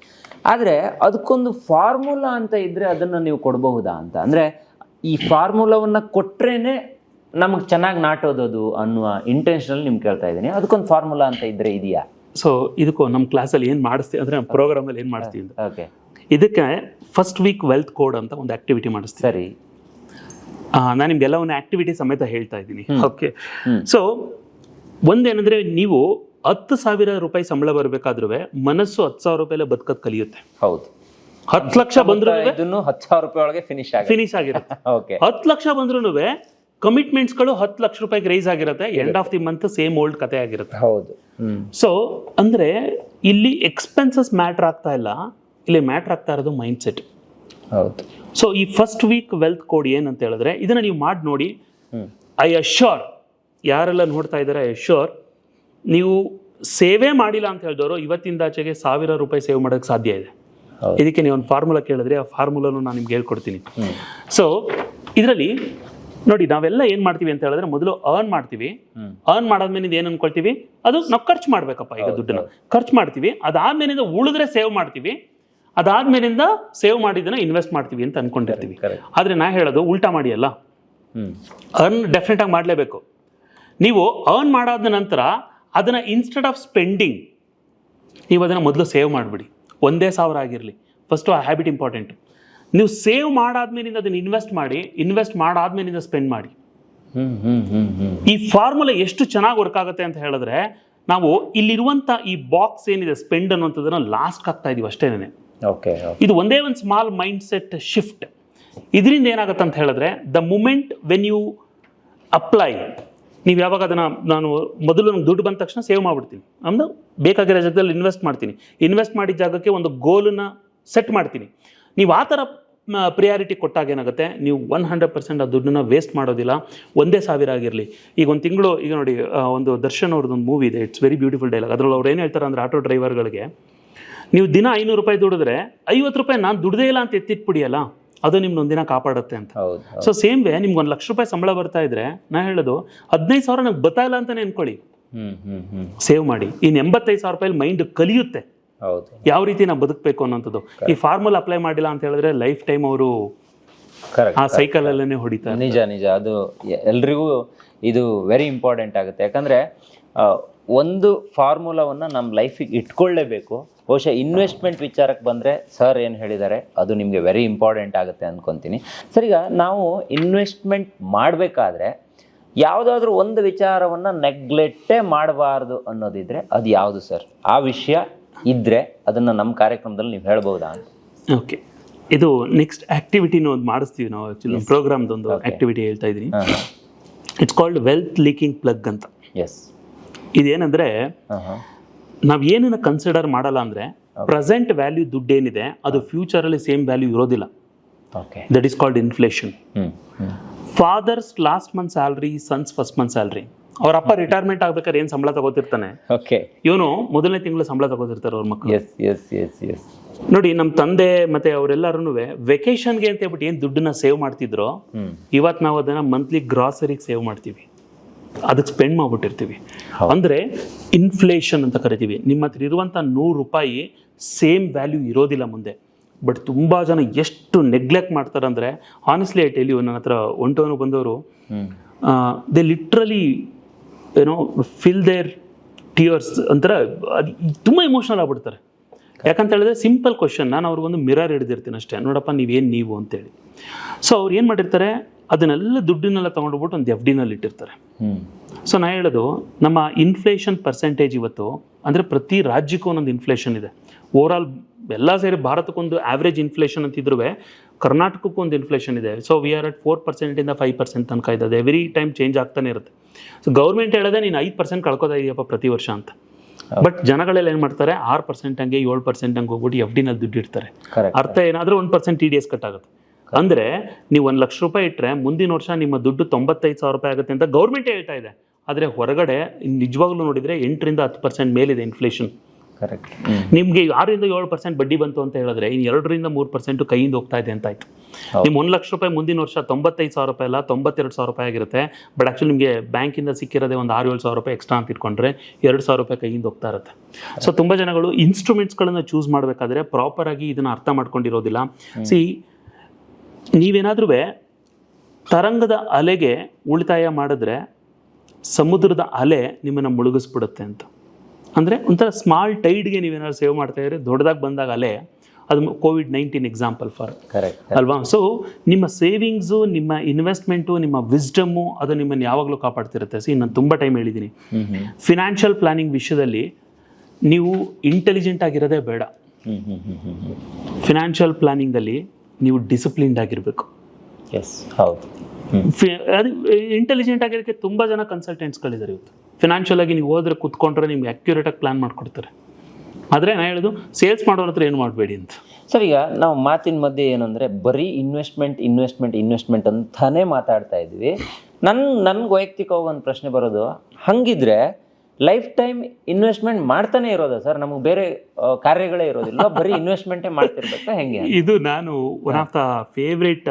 ಆದರೆ ಅದಕ್ಕೊಂದು ಫಾರ್ಮುಲಾ ಅಂತ ಇದ್ದರೆ ಅದನ್ನು ನೀವು ಕೊಡಬಹುದಾ ಅಂತ? ಅಂದರೆ ಈ ಫಾರ್ಮುಲಾವನ್ನು ಕೊಟ್ರೇನೆ ನಮಗೆ ಚೆನ್ನಾಗಿ ನಾಟೋದದು ಅನ್ನುವ ಇಂಟೆನ್ಷನಲ್ಲಿ ನಿಮ್ಗೆ ಕೇಳ್ತಾ ಇದ್ದೀನಿ. ಅದಕ್ಕೊಂದು ಫಾರ್ಮುಲಾ ಅಂತ ಇದ್ರೆ ಇದೆಯಾ? ಸೊ ಇದಕ್ಕೂ ನಮ್ಮ ಕ್ಲಾಸಲ್ಲಿ ಏನು ಮಾಡಿಸ್ತೀವಿ ಅಂದರೆ ಪ್ರೋಗ್ರಾಮಲ್ಲಿ ಏನು ಮಾಡಿಸ್ತೀವಿ ಅಂತ. ಓಕೆ ಇದಕ್ಕೆ ಫಸ್ಟ್ ವೀಕ್ ವೆಲ್ತ್ ಕೋಡ್ ಅಂತ ಒಂದು ಆಕ್ಟಿವಿಟಿ ಮಾಡಿಸ್ತೀವಿ ಸರಿ. ನಾನು ನಿಮ್ಗೆಲ್ಲ ಒಂದು ಆಕ್ಟಿವಿಟಿ ಸಮೇತ ಹೇಳ್ತಾ ಇದ್ದೀನಿ. ಓಕೆ. ಸೊ ಒಂದೇನಂದ್ರೆ ನೀವು ಹತ್ತು ಸಾವಿರ ರೂಪಾಯಿ ಸಂಬಳ ಬರಬೇಕಾದ್ರೂ ಮನಸ್ಸು ಹತ್ತು ಸಾವಿರ ರೂಪಾಯಿ ಬದುಕೋದು ಕಲಿಯುತ್ತೆ. ಹೌದು. ಹತ್ತು ಲಕ್ಷ ಬಂದ್ರೂ ಇದನ್ನು ಹತ್ತು ಸಾವಿರ ರೂಪಾಯಿ ಒಳಗೆ ಫಿನಿಶ್ ಆಗಿ ಫಿನಿಶ್ ಆಗಿರುತ್ತೆ. [LAUGHS] ಓಕೆ ಹತ್ತು ಲಕ್ಷ ಬಂದ್ರೂ ಕಮಿಟ್ಮೆಂಟ್ಸ್ಗಳು ಹತ್ತು ಲಕ್ಷ ರೂಪಾಯಿಗೆ ರೈಸ್ ಆಗಿರುತ್ತೆ. End of the month same old ಕತೆ ಆಗಿರುತ್ತೆ. ಹೌದು. ಸೊ ಅಂದ್ರೆ ಇಲ್ಲಿ ಎಕ್ಸ್ಪೆನ್ಸಸ್ ಮ್ಯಾಟ್ರ್ ಆಗ್ತಾ ಇಲ್ಲ. ಇಲ್ಲಿ ಮ್ಯಾಟ್ರ್ ಆಗ್ತಾ ಇರೋದು ಮೈಂಡ್ ಸೆಟ್ ಹೌದು. ಸೊ ಈ ಫಸ್ಟ್ ವೀಕ್ ವೆಲ್ತ್ ಕೋಡ್ ಏನಂತ ಹೇಳಿದ್ರೆ ಇದನ್ನ ನೀವು ಮಾಡಿ ನೋಡಿ. ಐ ಅಶ್ಯೂರ್ ಯಾರೆಲ್ಲ ನೋಡ್ತಾ ಇದ್ದಾರೆ ಐ ಅಶ್ಯೂರ್ ನೀವು ಸೇವೆ ಮಾಡಿಲ್ಲ ಅಂತ ಹೇಳಿದವರು ಇವತ್ತಿಂದಾಚೆಗೆ ಸಾವಿರ ರೂಪಾಯಿ ಸೇವ್ ಮಾಡೋಕೆ ಸಾಧ್ಯ ಇದೆ. ಇದಕ್ಕೆ ನೀವು ಒಂದು ಫಾರ್ಮುಲಾ ಕೇಳಿದ್ರೆ ಆ ಫಾರ್ಮುಲಾನು ನಾನು ನಿಮ್ಗೆ ಹೇಳ್ಕೊಡ್ತೀನಿ. ಸೊ ಇದರಲ್ಲಿ ನೋಡಿ ನಾವೆಲ್ಲ ಏನು ಮಾಡ್ತೀವಿ ಅಂತ ಹೇಳಿದ್ರೆ ಮೊದಲು ಅರ್ನ್ ಮಾಡ್ತೀವಿ. ಅರ್ನ್ ಮಾಡಾದ್ಮೇಲೆ ಏನು ಅನ್ಕೊಳ್ತೀವಿ? ಅದು ನಾವು ಖರ್ಚು ಮಾಡ್ಬೇಕಪ್ಪ ಈಗ ದುಡ್ಡನ್ನ. ಖರ್ಚು ಮಾಡ್ತೀವಿ ಅದಾದ್ಮೇಲಿಂದ ಉಳಿದ್ರೆ ಸೇವ್ ಮಾಡ್ತೀವಿ ಅದಾದ್ಮೇಲಿಂದ ಸೇವ್ ಮಾಡಿದ್ದನ್ನ ಇನ್ವೆಸ್ಟ್ ಮಾಡ್ತೀವಿ ಅಂತ ಅನ್ಕೊಂಡಿರ್ತೀವಿ. ಆದ್ರೆ ನಾ ಹೇಳೋದು ಉಲ್ಟಾ ಮಾಡಿ ಅಲ್ಲ ಅರ್ನ್ ಡೆಫಿನೆಟ್ ಆಗಿ ಮಾಡಲೇಬೇಕು. ನೀವು ಅರ್ನ್ ಮಾಡಾದ ನಂತರ ಅದನ್ನ ಇನ್ಸ್ಟೆಡ್ ಆಫ್ ಸ್ಪೆಂಡಿಂಗ್ ನೀವು ಅದನ್ನ ಮೊದಲು ಸೇವ್ ಮಾಡಿಬಿಡಿ. ಒಂದೇ ಸಾವಿರ ಆಗಿರಲಿ. ಫಸ್ಟು ಆ ಹ್ಯಾಬಿಟ್ ಇಂಪಾರ್ಟೆಂಟ್ ನೀವು ಸೇವ್ ಮಾಡಾದ್ಮೇಲಿಂದ ಅದನ್ನ ಇನ್ವೆಸ್ಟ್ ಮಾಡಿ ಇನ್ವೆಸ್ಟ್ ಮಾಡಾದ್ಮೇಲಿಂದ ಸ್ಪೆಂಡ್ ಮಾಡಿ. ಈ ಫಾರ್ಮುಲಾ ಎಷ್ಟು ಚೆನ್ನಾಗಿ ವರ್ಕ್ ಆಗುತ್ತೆ ಅಂತ ಹೇಳಿದ್ರೆ ನಾವು ಇಲ್ಲಿರುವಂಥ ಈ ಬಾಕ್ಸ್ ಏನಿದೆ ಸ್ಪೆಂಡ್ ಅನ್ನುವಂಥದ್ದನ್ನ ಲಾಸ್ಟ್ ಆಗ್ತಾ ಇದೀವಿ ಅಷ್ಟೇನೆ. ಓಕೆ ಇದು ಒಂದೇ ಒಂದು ಸ್ಮಾಲ್ ಮೈಂಡ್ ಸೆಟ್ ಶಿಫ್ಟ್ ಇದರಿಂದ ಏನಾಗುತ್ತೆ ಅಂತ ಹೇಳಿದ್ರೆ the moment when you apply ನೀವು ಯಾವಾಗ ಅದನ್ನು ನಾನು ಮೊದಲು ನಮ್ಗೆ ದುಡ್ಡು ಬಂದ ತಕ್ಷಣ ಸೇವ್ ಮಾಡಿಬಿಡ್ತೀನಿ. ಅಂದ್ರೆ ಬೇಕಾಗಿರೋ ಜಾಗದಲ್ಲಿ ಇನ್ವೆಸ್ಟ್ ಮಾಡ್ತೀನಿ. ಇನ್ವೆಸ್ಟ್ ಮಾಡಿದ ಜಾಗಕ್ಕೆ ಒಂದು ಗೋಲನ್ನ ಸೆಟ್ ಮಾಡ್ತೀನಿ. ನೀವು ಆ ಥರ ಪ್ರಿಯಾರಿಟಿ ಕೊಟ್ಟಾಗ ಏನಾಗುತ್ತೆ? ನೀವು ಒನ್ ಹಂಡ್ರೆಡ್ ಪರ್ಸೆಂಟ್ ಆ ದುಡ್ಡನ್ನ ವೇಸ್ಟ್ ಮಾಡೋದಿಲ್ಲ. ಒಂದೇ ಸಾವಿರ ಆಗಿರಲಿ. ಈಗ ಒಂದು ತಿಂಗಳು ಈಗ ನೋಡಿ ಒಂದು ದರ್ಶನ್ ಅವ್ರದ್ದು ಒಂದು ಮೂವಿ ಇದೆ. ಇಟ್ಸ್ ವೆರಿ ಬ್ಯೂಟಿಫುಲ್ ಡೈಲಾಗ್ ಅದ್ರಲ್ಲಿ ಅವ್ರು ಏನು ಹೇಳ್ತಾರೆ ಅಂದರೆ ಆಟೋ ಡ್ರೈವರ್ಗಳಿಗೆ ನೀವು ದಿನ ಐನೂರು ರೂಪಾಯಿ ದುಡಿದ್ರೆ ಐವತ್ತು ರೂಪಾಯಿ ನಾನು ದುಡ್ದೇ ಇಲ್ಲ ಅಂತ ಎತ್ತಿಟ್ಬಿಡಿಯಲ್ಲ? ಅದು ನಿಮ್ನ ಒಂದಿನ ಕಾಪಾಡುತ್ತೆ ಅಂತ. ಸೊ ಸೇಮ್ ವೇ ನಿಮ್ಗೆ ಒಂದು ಲಕ್ಷ ರೂಪಾಯಿ ಸಂಬಳ ಬರ್ತಾ ಇದ್ರೆ ನಾನು ಹೇಳೋದು ಹದಿನೈದು ಸಾವಿರ ನಂಗೆ ಬರ್ತಾ ಇಲ್ಲ ಅಂತಾನೆ ಅನ್ಕೊಳ್ಳಿ. ಸೇವ್ ಮಾಡಿ. ಇನ್ನು ಎಂಬತ್ತೈದು ಸಾವಿರ ರೂಪಾಯಿ ಮೈಂಡ್ ಕಲಿಯುತ್ತೆ. ಯಾವ ರೀತಿ ನಾವು ಬದುಕಬೇಕು ಅನ್ನೋಂಥದ್ದು. ಈ ಫಾರ್ಮುಲಾ ಅಪ್ಲೈ ಮಾಡಿಲ್ಲ ಅಂತ ಹೇಳಿದ್ರೆ ಲೈಫ್ ಟೈಮ್ ಅವರು ಕರೆಕ್ಟ್ ಆ ಸೈಕಲ್ ಅಲ್ಲೇ ಹೊಡಿತಾರೆ. ನಿಜ ನಿಜ. ಅದು ಎಲ್ರಿಗೂ ಇದು ವೆರಿ ಇಂಪಾರ್ಟೆಂಟ್ ಆಗುತ್ತೆ. ಯಾಕಂದ್ರೆ ಒಂದು ಫಾರ್ಮುಲಾವನ್ನು ನಮ್ಮ ಲೈಫಿಗೆ ಇಟ್ಕೊಳ್ಳೇಬೇಕು. ಬಹುಶಃ ಇನ್ವೆಸ್ಟ್ಮೆಂಟ್ ವಿಚಾರಕ್ಕೆ ಬಂದರೆ ಸರ್ ಏನು ಹೇಳಿದ್ದಾರೆ ಅದು ನಿಮಗೆ ವೆರಿ ಇಂಪಾರ್ಟೆಂಟ್ ಆಗುತ್ತೆ ಅಂದ್ಕೊತೀನಿ ಸರ್ ಈಗ ನಾವು ಇನ್ವೆಸ್ಟ್ಮೆಂಟ್ ಮಾಡಬೇಕಾದ್ರೆ ಯಾವುದಾದ್ರೂ ಒಂದು ವಿಚಾರವನ್ನು ನೆಗ್ಲೆಕ್ಟೇ ಮಾಡಬಾರ್ದು ಅನ್ನೋದಿದ್ರೆ ಅದು ಯಾವುದು ಸರ್ ಆ ವಿಷಯ ಇದ್ದರೆ ಅದನ್ನು ನಮ್ಮ ಕಾರ್ಯಕ್ರಮದಲ್ಲಿ ನೀವು ಹೇಳ್ಬೋದಾ ಅಂತ. ಓಕೆ. ಇದು ನೆಕ್ಸ್ಟ್ ಆಕ್ಟಿವಿಟಿನ ಒಂದು ಮಾಡಿಸ್ತೀವಿ ನಾವು ಆ್ಯಕ್ಚುಲಿ ಪ್ರೋಗ್ರಾಮ್ದು ಒಂದು ಆಕ್ಟಿವಿಟಿ ಹೇಳ್ತಾ ಇದ್ದೀನಿ. It's called wealth leaking plug ಅಂತ. ಎಸ್ ಇದೇನಂದರೆ ನಾವು ಏನನ್ನ ಕನ್ಸಿಡರ್ ಮಾಡಲ್ಲ ಅಂದ್ರೆ ಪ್ರೆಸೆಂಟ್ ವ್ಯಾಲ್ಯೂ ದುಡ್ಡು ಏನಿದೆ ಅದು ಫ್ಯೂಚರಲ್ಲಿ ಸೇಮ್ ವ್ಯಾಲ್ಯೂ ಇರೋದಿಲ್ಲ. Okay that is called inflation father's last month salary son's first month salary ಅವ್ರ ಅಪ್ಪ ರಿಟೈರ್ಮೆಂಟ್ ಆಗ್ಬೇಕಾದ್ರೆ ಏನ್ ಸಂಬಳ ತಗೋತಿರ್ತಾನೆ? ಓಕೆ ಇವನು ಮೊದಲನೇ ತಿಂಗಳು ಸಂಬಳ ತಗೋತಿರ್ತಾರೆ ಅವ್ರ ಮಕ್ಕಳು. ಎಸ್ ಎಸ್ ಎಸ್ ಎಸ್ ನೋಡಿ ನಮ್ಮ ತಂದೆ ಮತ್ತೆ ಅವರೆಲ್ಲರೂ ವೆಕೇಶನ್ಗೆ ಅಂತ ಹೇಳ್ಬಿಟ್ಟು ಏನು ದುಡ್ಡನ್ನ ಸೇವ್ ಮಾಡ್ತಿದ್ರೋ ಇವತ್ತು ನಾವು ಅದನ್ನ ಮಂತ್ಲಿ ಗ್ರಾಸರಿಗೆ ಸೇವ್ ಮಾಡ್ತೀವಿ. ಅದಕ್ಕೆ ಸ್ಪೆಂಡ್ ಮಾಡ್ಬಿಟ್ಟಿರ್ತೀವಿ. ಅಂದ್ರೆ ಇನ್ಫ್ಲೇಷನ್ ಅಂತ ಕರಿತೀವಿ. ನಿಮ್ಮ ಹತ್ರ ಇರುವಂಥ ನೂರು ರೂಪಾಯಿ ಸೇಮ್ ವ್ಯಾಲ್ಯೂ ಇರೋದಿಲ್ಲ ಮುಂದೆ. ಬಟ್ ತುಂಬ ಜನ ಎಷ್ಟು ನೆಗ್ಲೆಕ್ಟ್ ಮಾಡ್ತಾರೆ ಅಂದರೆ ಆನೆಸ್ಟ್ಲಿ ಐ ಟೆಲ್ ಯು ನನ್ನ ಹತ್ರ ಒಂಟೋನು ಬಂದವರು ದೆ ಲಿಟ್ರಲಿ ಏನೋ ಫಿಲ್ ದೇರ್ ಟಿಯರ್ಸ್ ಅಂತಾರೆ ಅದು ತುಂಬ ಇಮೋಷನಲ್ ಆಗ್ಬಿಡ್ತಾರೆ. ಯಾಕಂತ ಹೇಳಿದ್ರೆ ಸಿಂಪಲ್ ಕ್ವಶನ್ ನಾನು ಅವ್ರಿಗೊಂದು ಮಿರರ್ ಹಿಡಿದಿರ್ತೀನಿ ಅಷ್ಟೇ. ನೋಡಪ್ಪ ನೀವೇನು ನೀವು ಅಂತೇಳಿ. ಸೊ ಅವ್ರು ಏನು ಮಾಡಿರ್ತಾರೆ ಅದನ್ನೆಲ್ಲ ದುಡ್ಡನ್ನೆಲ್ಲ ತೊಗೊಂಡೋಗ್ಬಿಟ್ಟು ಒಂದು ಎಫ್ ಡಿನಲ್ಲಿ ಇಟ್ಟಿರ್ತಾರೆ. ಸೊ ನಾ ಹೇಳೋದು ನಮ್ಮ ಇನ್ಫ್ಲೇಷನ್ ಪರ್ಸೆಂಟೇಜ್ ಇವತ್ತು ಅಂದರೆ ಪ್ರತಿ ರಾಜ್ಯಕ್ಕೂ ಒಂದೊಂದು ಇನ್ಫ್ಲೇಷನ್ ಇದೆ. ಓವರಾಲ್ ಎಲ್ಲ ಸೇರಿ ಭಾರತಕ್ಕೊಂದು ಆ್ಯಾವ್ರೇಜ್ ಇನ್ಫ್ಲೇಷನ್ ಅಂತಿದ್ರು ಕರ್ನಾಟಕಕ್ಕೂ ಒಂದು ಇನ್ಫ್ಲೇಷನ್ ಇದೆ. So we are at four ಪರ್ಸೆಂಟಿಂದ five percent ತನಕ ಇದೆ ಎವ್ರಿ ಟೈಮ್ ಚೇಂಜ್ ಆಗ್ತಾನೆ ಇರುತ್ತೆ. ಸೊ ಗೌರ್ಮೆಂಟ್ ಹೇಳೋದೇ ನೀನು ಐದು ಪರ್ಸೆಂಟ್ ಕಳ್ಕೊತಾ ಇದೆಯಪ್ಪ ಪ್ರತಿ ವರ್ಷ ಅಂತ. ಬಟ್ ಜನಗಳೆಲ್ಲ ಏನು ಮಾಡ್ತಾರೆ? ಆರು ಪರ್ಸೆಂಟ್ ಹಂಗೆ ಏಳು ಪರ್ಸೆಂಟ್ ಹಂಗೆ ಹೋಗ್ಬಿಟ್ಟು ಎಫ್ ಡಿನಲ್ಲಿ ದುಡ್ಡು ಇಡ್ತಾರೆ. ಅರ್ಥ ಏನಾದರೂ ಒಂದು percent T D S cut ಆಗುತ್ತೆ ಅಂದ್ರೆ ನೀವು ಒಂದು ಲಕ್ಷ ರೂಪಾಯಿ ಇಟ್ಟರೆ ಮುಂದಿನ ವರ್ಷ ನಿಮ್ಮ ದುಡ್ಡು ತೊಂಬತ್ತೈದು ಸಾವಿರ ರೂಪಾಯಿ ಆಗುತ್ತೆ ಅಂತ ಗೌರ್ಮೆಂಟ್ ಹೇಳ್ತಾ ಇದೆ. ಆದರೆ ಹೊರಗಡೆ ನಿಜವಾಗ್ಲೂ ನೋಡಿದರೆ ಎಂಟರಿಂದ ಹತ್ತು ಪರ್ಸೆಂಟ್ ಮೇಲಿದೆ ಇನ್ಫ್ಲೇಷನ್ ಕರೆಕ್ಟ್ ನಿಮಗೆ ಆರರಿಂದ ಏಳು ಪರ್ಸೆಂಟ್ ಬಡ್ಡಿ ಬಂತು ಅಂತ ಹೇಳಿದ್ರೆ ಇನ್ನು ಎರಡರಿಂದ ಮೂರು ಪರ್ಸೆಂಟ್ ಕೈಯಿಂದ ಹೋಗ್ತಾ ಇದೆ ಅಂತ ಆಯ್ತು. ನಿಮ್ಮ ಒಂದು ಲಕ್ಷ ರೂಪಾಯಿ ಮುಂದಿನ ವರ್ಷ ತೊಂಬತ್ತೈದು ಸಾವಿರ ರೂಪಾಯಿ ಅಲ್ಲ ತೊಂಬತ್ತೆರಡು ಸಾವಿರ ರೂಪಾಯಿ ಆಗಿರುತ್ತೆ. ಬಟ್ ಆ್ಯಕ್ಚುಲಿ ನಿಮಗೆ ಬ್ಯಾಂಕಿಂದ ಸಿಕ್ಕಿರೋದೇ ಒಂದು ಆರು ಏಳು ಸಾವಿರ ರೂಪಾಯಿ ಎಕ್ಸ್ಟ್ರಾ ಅಂತ ಇಟ್ಕೊಂಡ್ರೆ ಎರಡು ಸಾವಿರ ರೂಪಾಯಿ ಕೈಯಿಂದ ಹೋಗ್ತಾ ಇರುತ್ತೆ. ಸೊ ತುಂಬ ಜನಗಳು ಇನ್ಸ್ಟ್ರೂಮೆಂಟ್ಸ್ಗಳನ್ನು ಚೂಸ್ ಮಾಡಬೇಕಾದ್ರೆ ಪ್ರಾಪರ್ ಆಗಿ ಇದನ್ನು ಅರ್ಥ ಮಾಡ್ಕೊಂಡಿರೋದಿಲ್ಲ. ಸಿ ನೀವೇನಾದ್ರೂ ತರಂಗದ ಅಲೆಗೆ ಉಳಿತಾಯ ಮಾಡಿದ್ರೆ ಸಮುದ್ರದ ಅಲೆ ನಿಮ್ಮನ್ನು ಮುಳುಗಿಸ್ಬಿಡುತ್ತೆ ಅಂತ. ಅಂದರೆ ಒಂಥರ ಸ್ಮಾಲ್ ಟೈಡ್ಗೆ ನೀವೇನಾದ್ರು ಸೇವ್ ಮಾಡ್ತಾ ಇದ್ರೆ ದೊಡ್ಡದಾಗಿ ಬಂದಾಗ ಅಲೆ ಅದು Covid nineteen example for correct ಅಲ್ವಾ? ಸೊ ನಿಮ್ಮ ಸೇವಿಂಗ್ಸು ನಿಮ್ಮ ಇನ್ವೆಸ್ಟ್ಮೆಂಟು ನಿಮ್ಮ ವಿಸ್ಡಮ್ಮು ಅದು ನಿಮ್ಮನ್ನು ಯಾವಾಗಲೂ ಕಾಪಾಡ್ತಿರುತ್ತೆ. ಸಿ ನಾನು ತುಂಬ ಟೈಮ್ ಹೇಳಿದ್ದೀನಿ ಫಿನಾನ್ಷಿಯಲ್ ಪ್ಲಾನಿಂಗ್ ವಿಷಯದಲ್ಲಿ ನೀವು ಇಂಟೆಲಿಜೆಂಟ್ ಆಗಿರೋದೇ ಬೇಡ. ಫಿನಾನ್ಷಿಯಲ್ ಪ್ಲಾನಿಂಗಲ್ಲಿ ನೀವು ಡಿಸಿಪ್ಲಿನ್ಡ್ ಆಗಿರಬೇಕು. ಎಸ್ ಹೌದು. ಅದು ಇಂಟೆಲಿಜೆಂಟ್ ಆಗಿರೋಕ್ಕೆ ತುಂಬ ಜನ ಕನ್ಸಲ್ಟೆಂಟ್ಸ್ಗಳಿದ್ದಾರೆ ಇವತ್ತು. ಫಿನಾನ್ಷಿಯಲ್ ಆಗಿ ನೀವು ಹೋದ್ರೆ ಕುತ್ಕೊಂಡ್ರೆ ನಿಮ್ಗೆ ಆಗಿ ಪ್ಲಾನ್ ಮಾಡ್ಕೊಡ್ತಾರೆ. ಆದರೆ ನಾನು ಹೇಳೋದು ಸೇಲ್ಸ್ ಮಾಡೋರ ಹತ್ರ ಏನು ಮಾಡಬೇಡಿ ಅಂತ. ಸರ್ ಈಗ ನಾವು ಮಾತಿನ ಮಧ್ಯೆ ಏನಂದ್ರೆ ಬರೀ ಇನ್ವೆಸ್ಟ್ಮೆಂಟ್ ಇನ್ವೆಸ್ಟ್ಮೆಂಟ್ ಇನ್ವೆಸ್ಟ್ಮೆಂಟ್ ಅಂತಾನೆ ಮಾತಾಡ್ತಾ ಇದ್ವಿ ನನ್ ನನ್ಗೆ ವೈಯಕ್ತಿಕವಾಗಿ ಒಂದು ಪ್ರಶ್ನೆ ಬರೋದು ಹಂಗಿದ್ರೆ ಲೈಫ್ ಟೈಮ್ ಇನ್ವೆಸ್ಟ್ಮೆಂಟ್ ಮಾಡ್ತಾನೆ ಇರೋದ ಸರ್? ನಮಗೆ ಬೇರೆ ಕಾರ್ಯಗಳೇ ಇರೋದಿಲ್ಲ. ಬರೀ ಇನ್ವೆಸ್ಟ್ಮೆಂಟೇ ಮಾಡ್ತಿರ್ಬೇಕಾ? ಹೆಂಗೆ ಇದು ನಾನು one of the favourite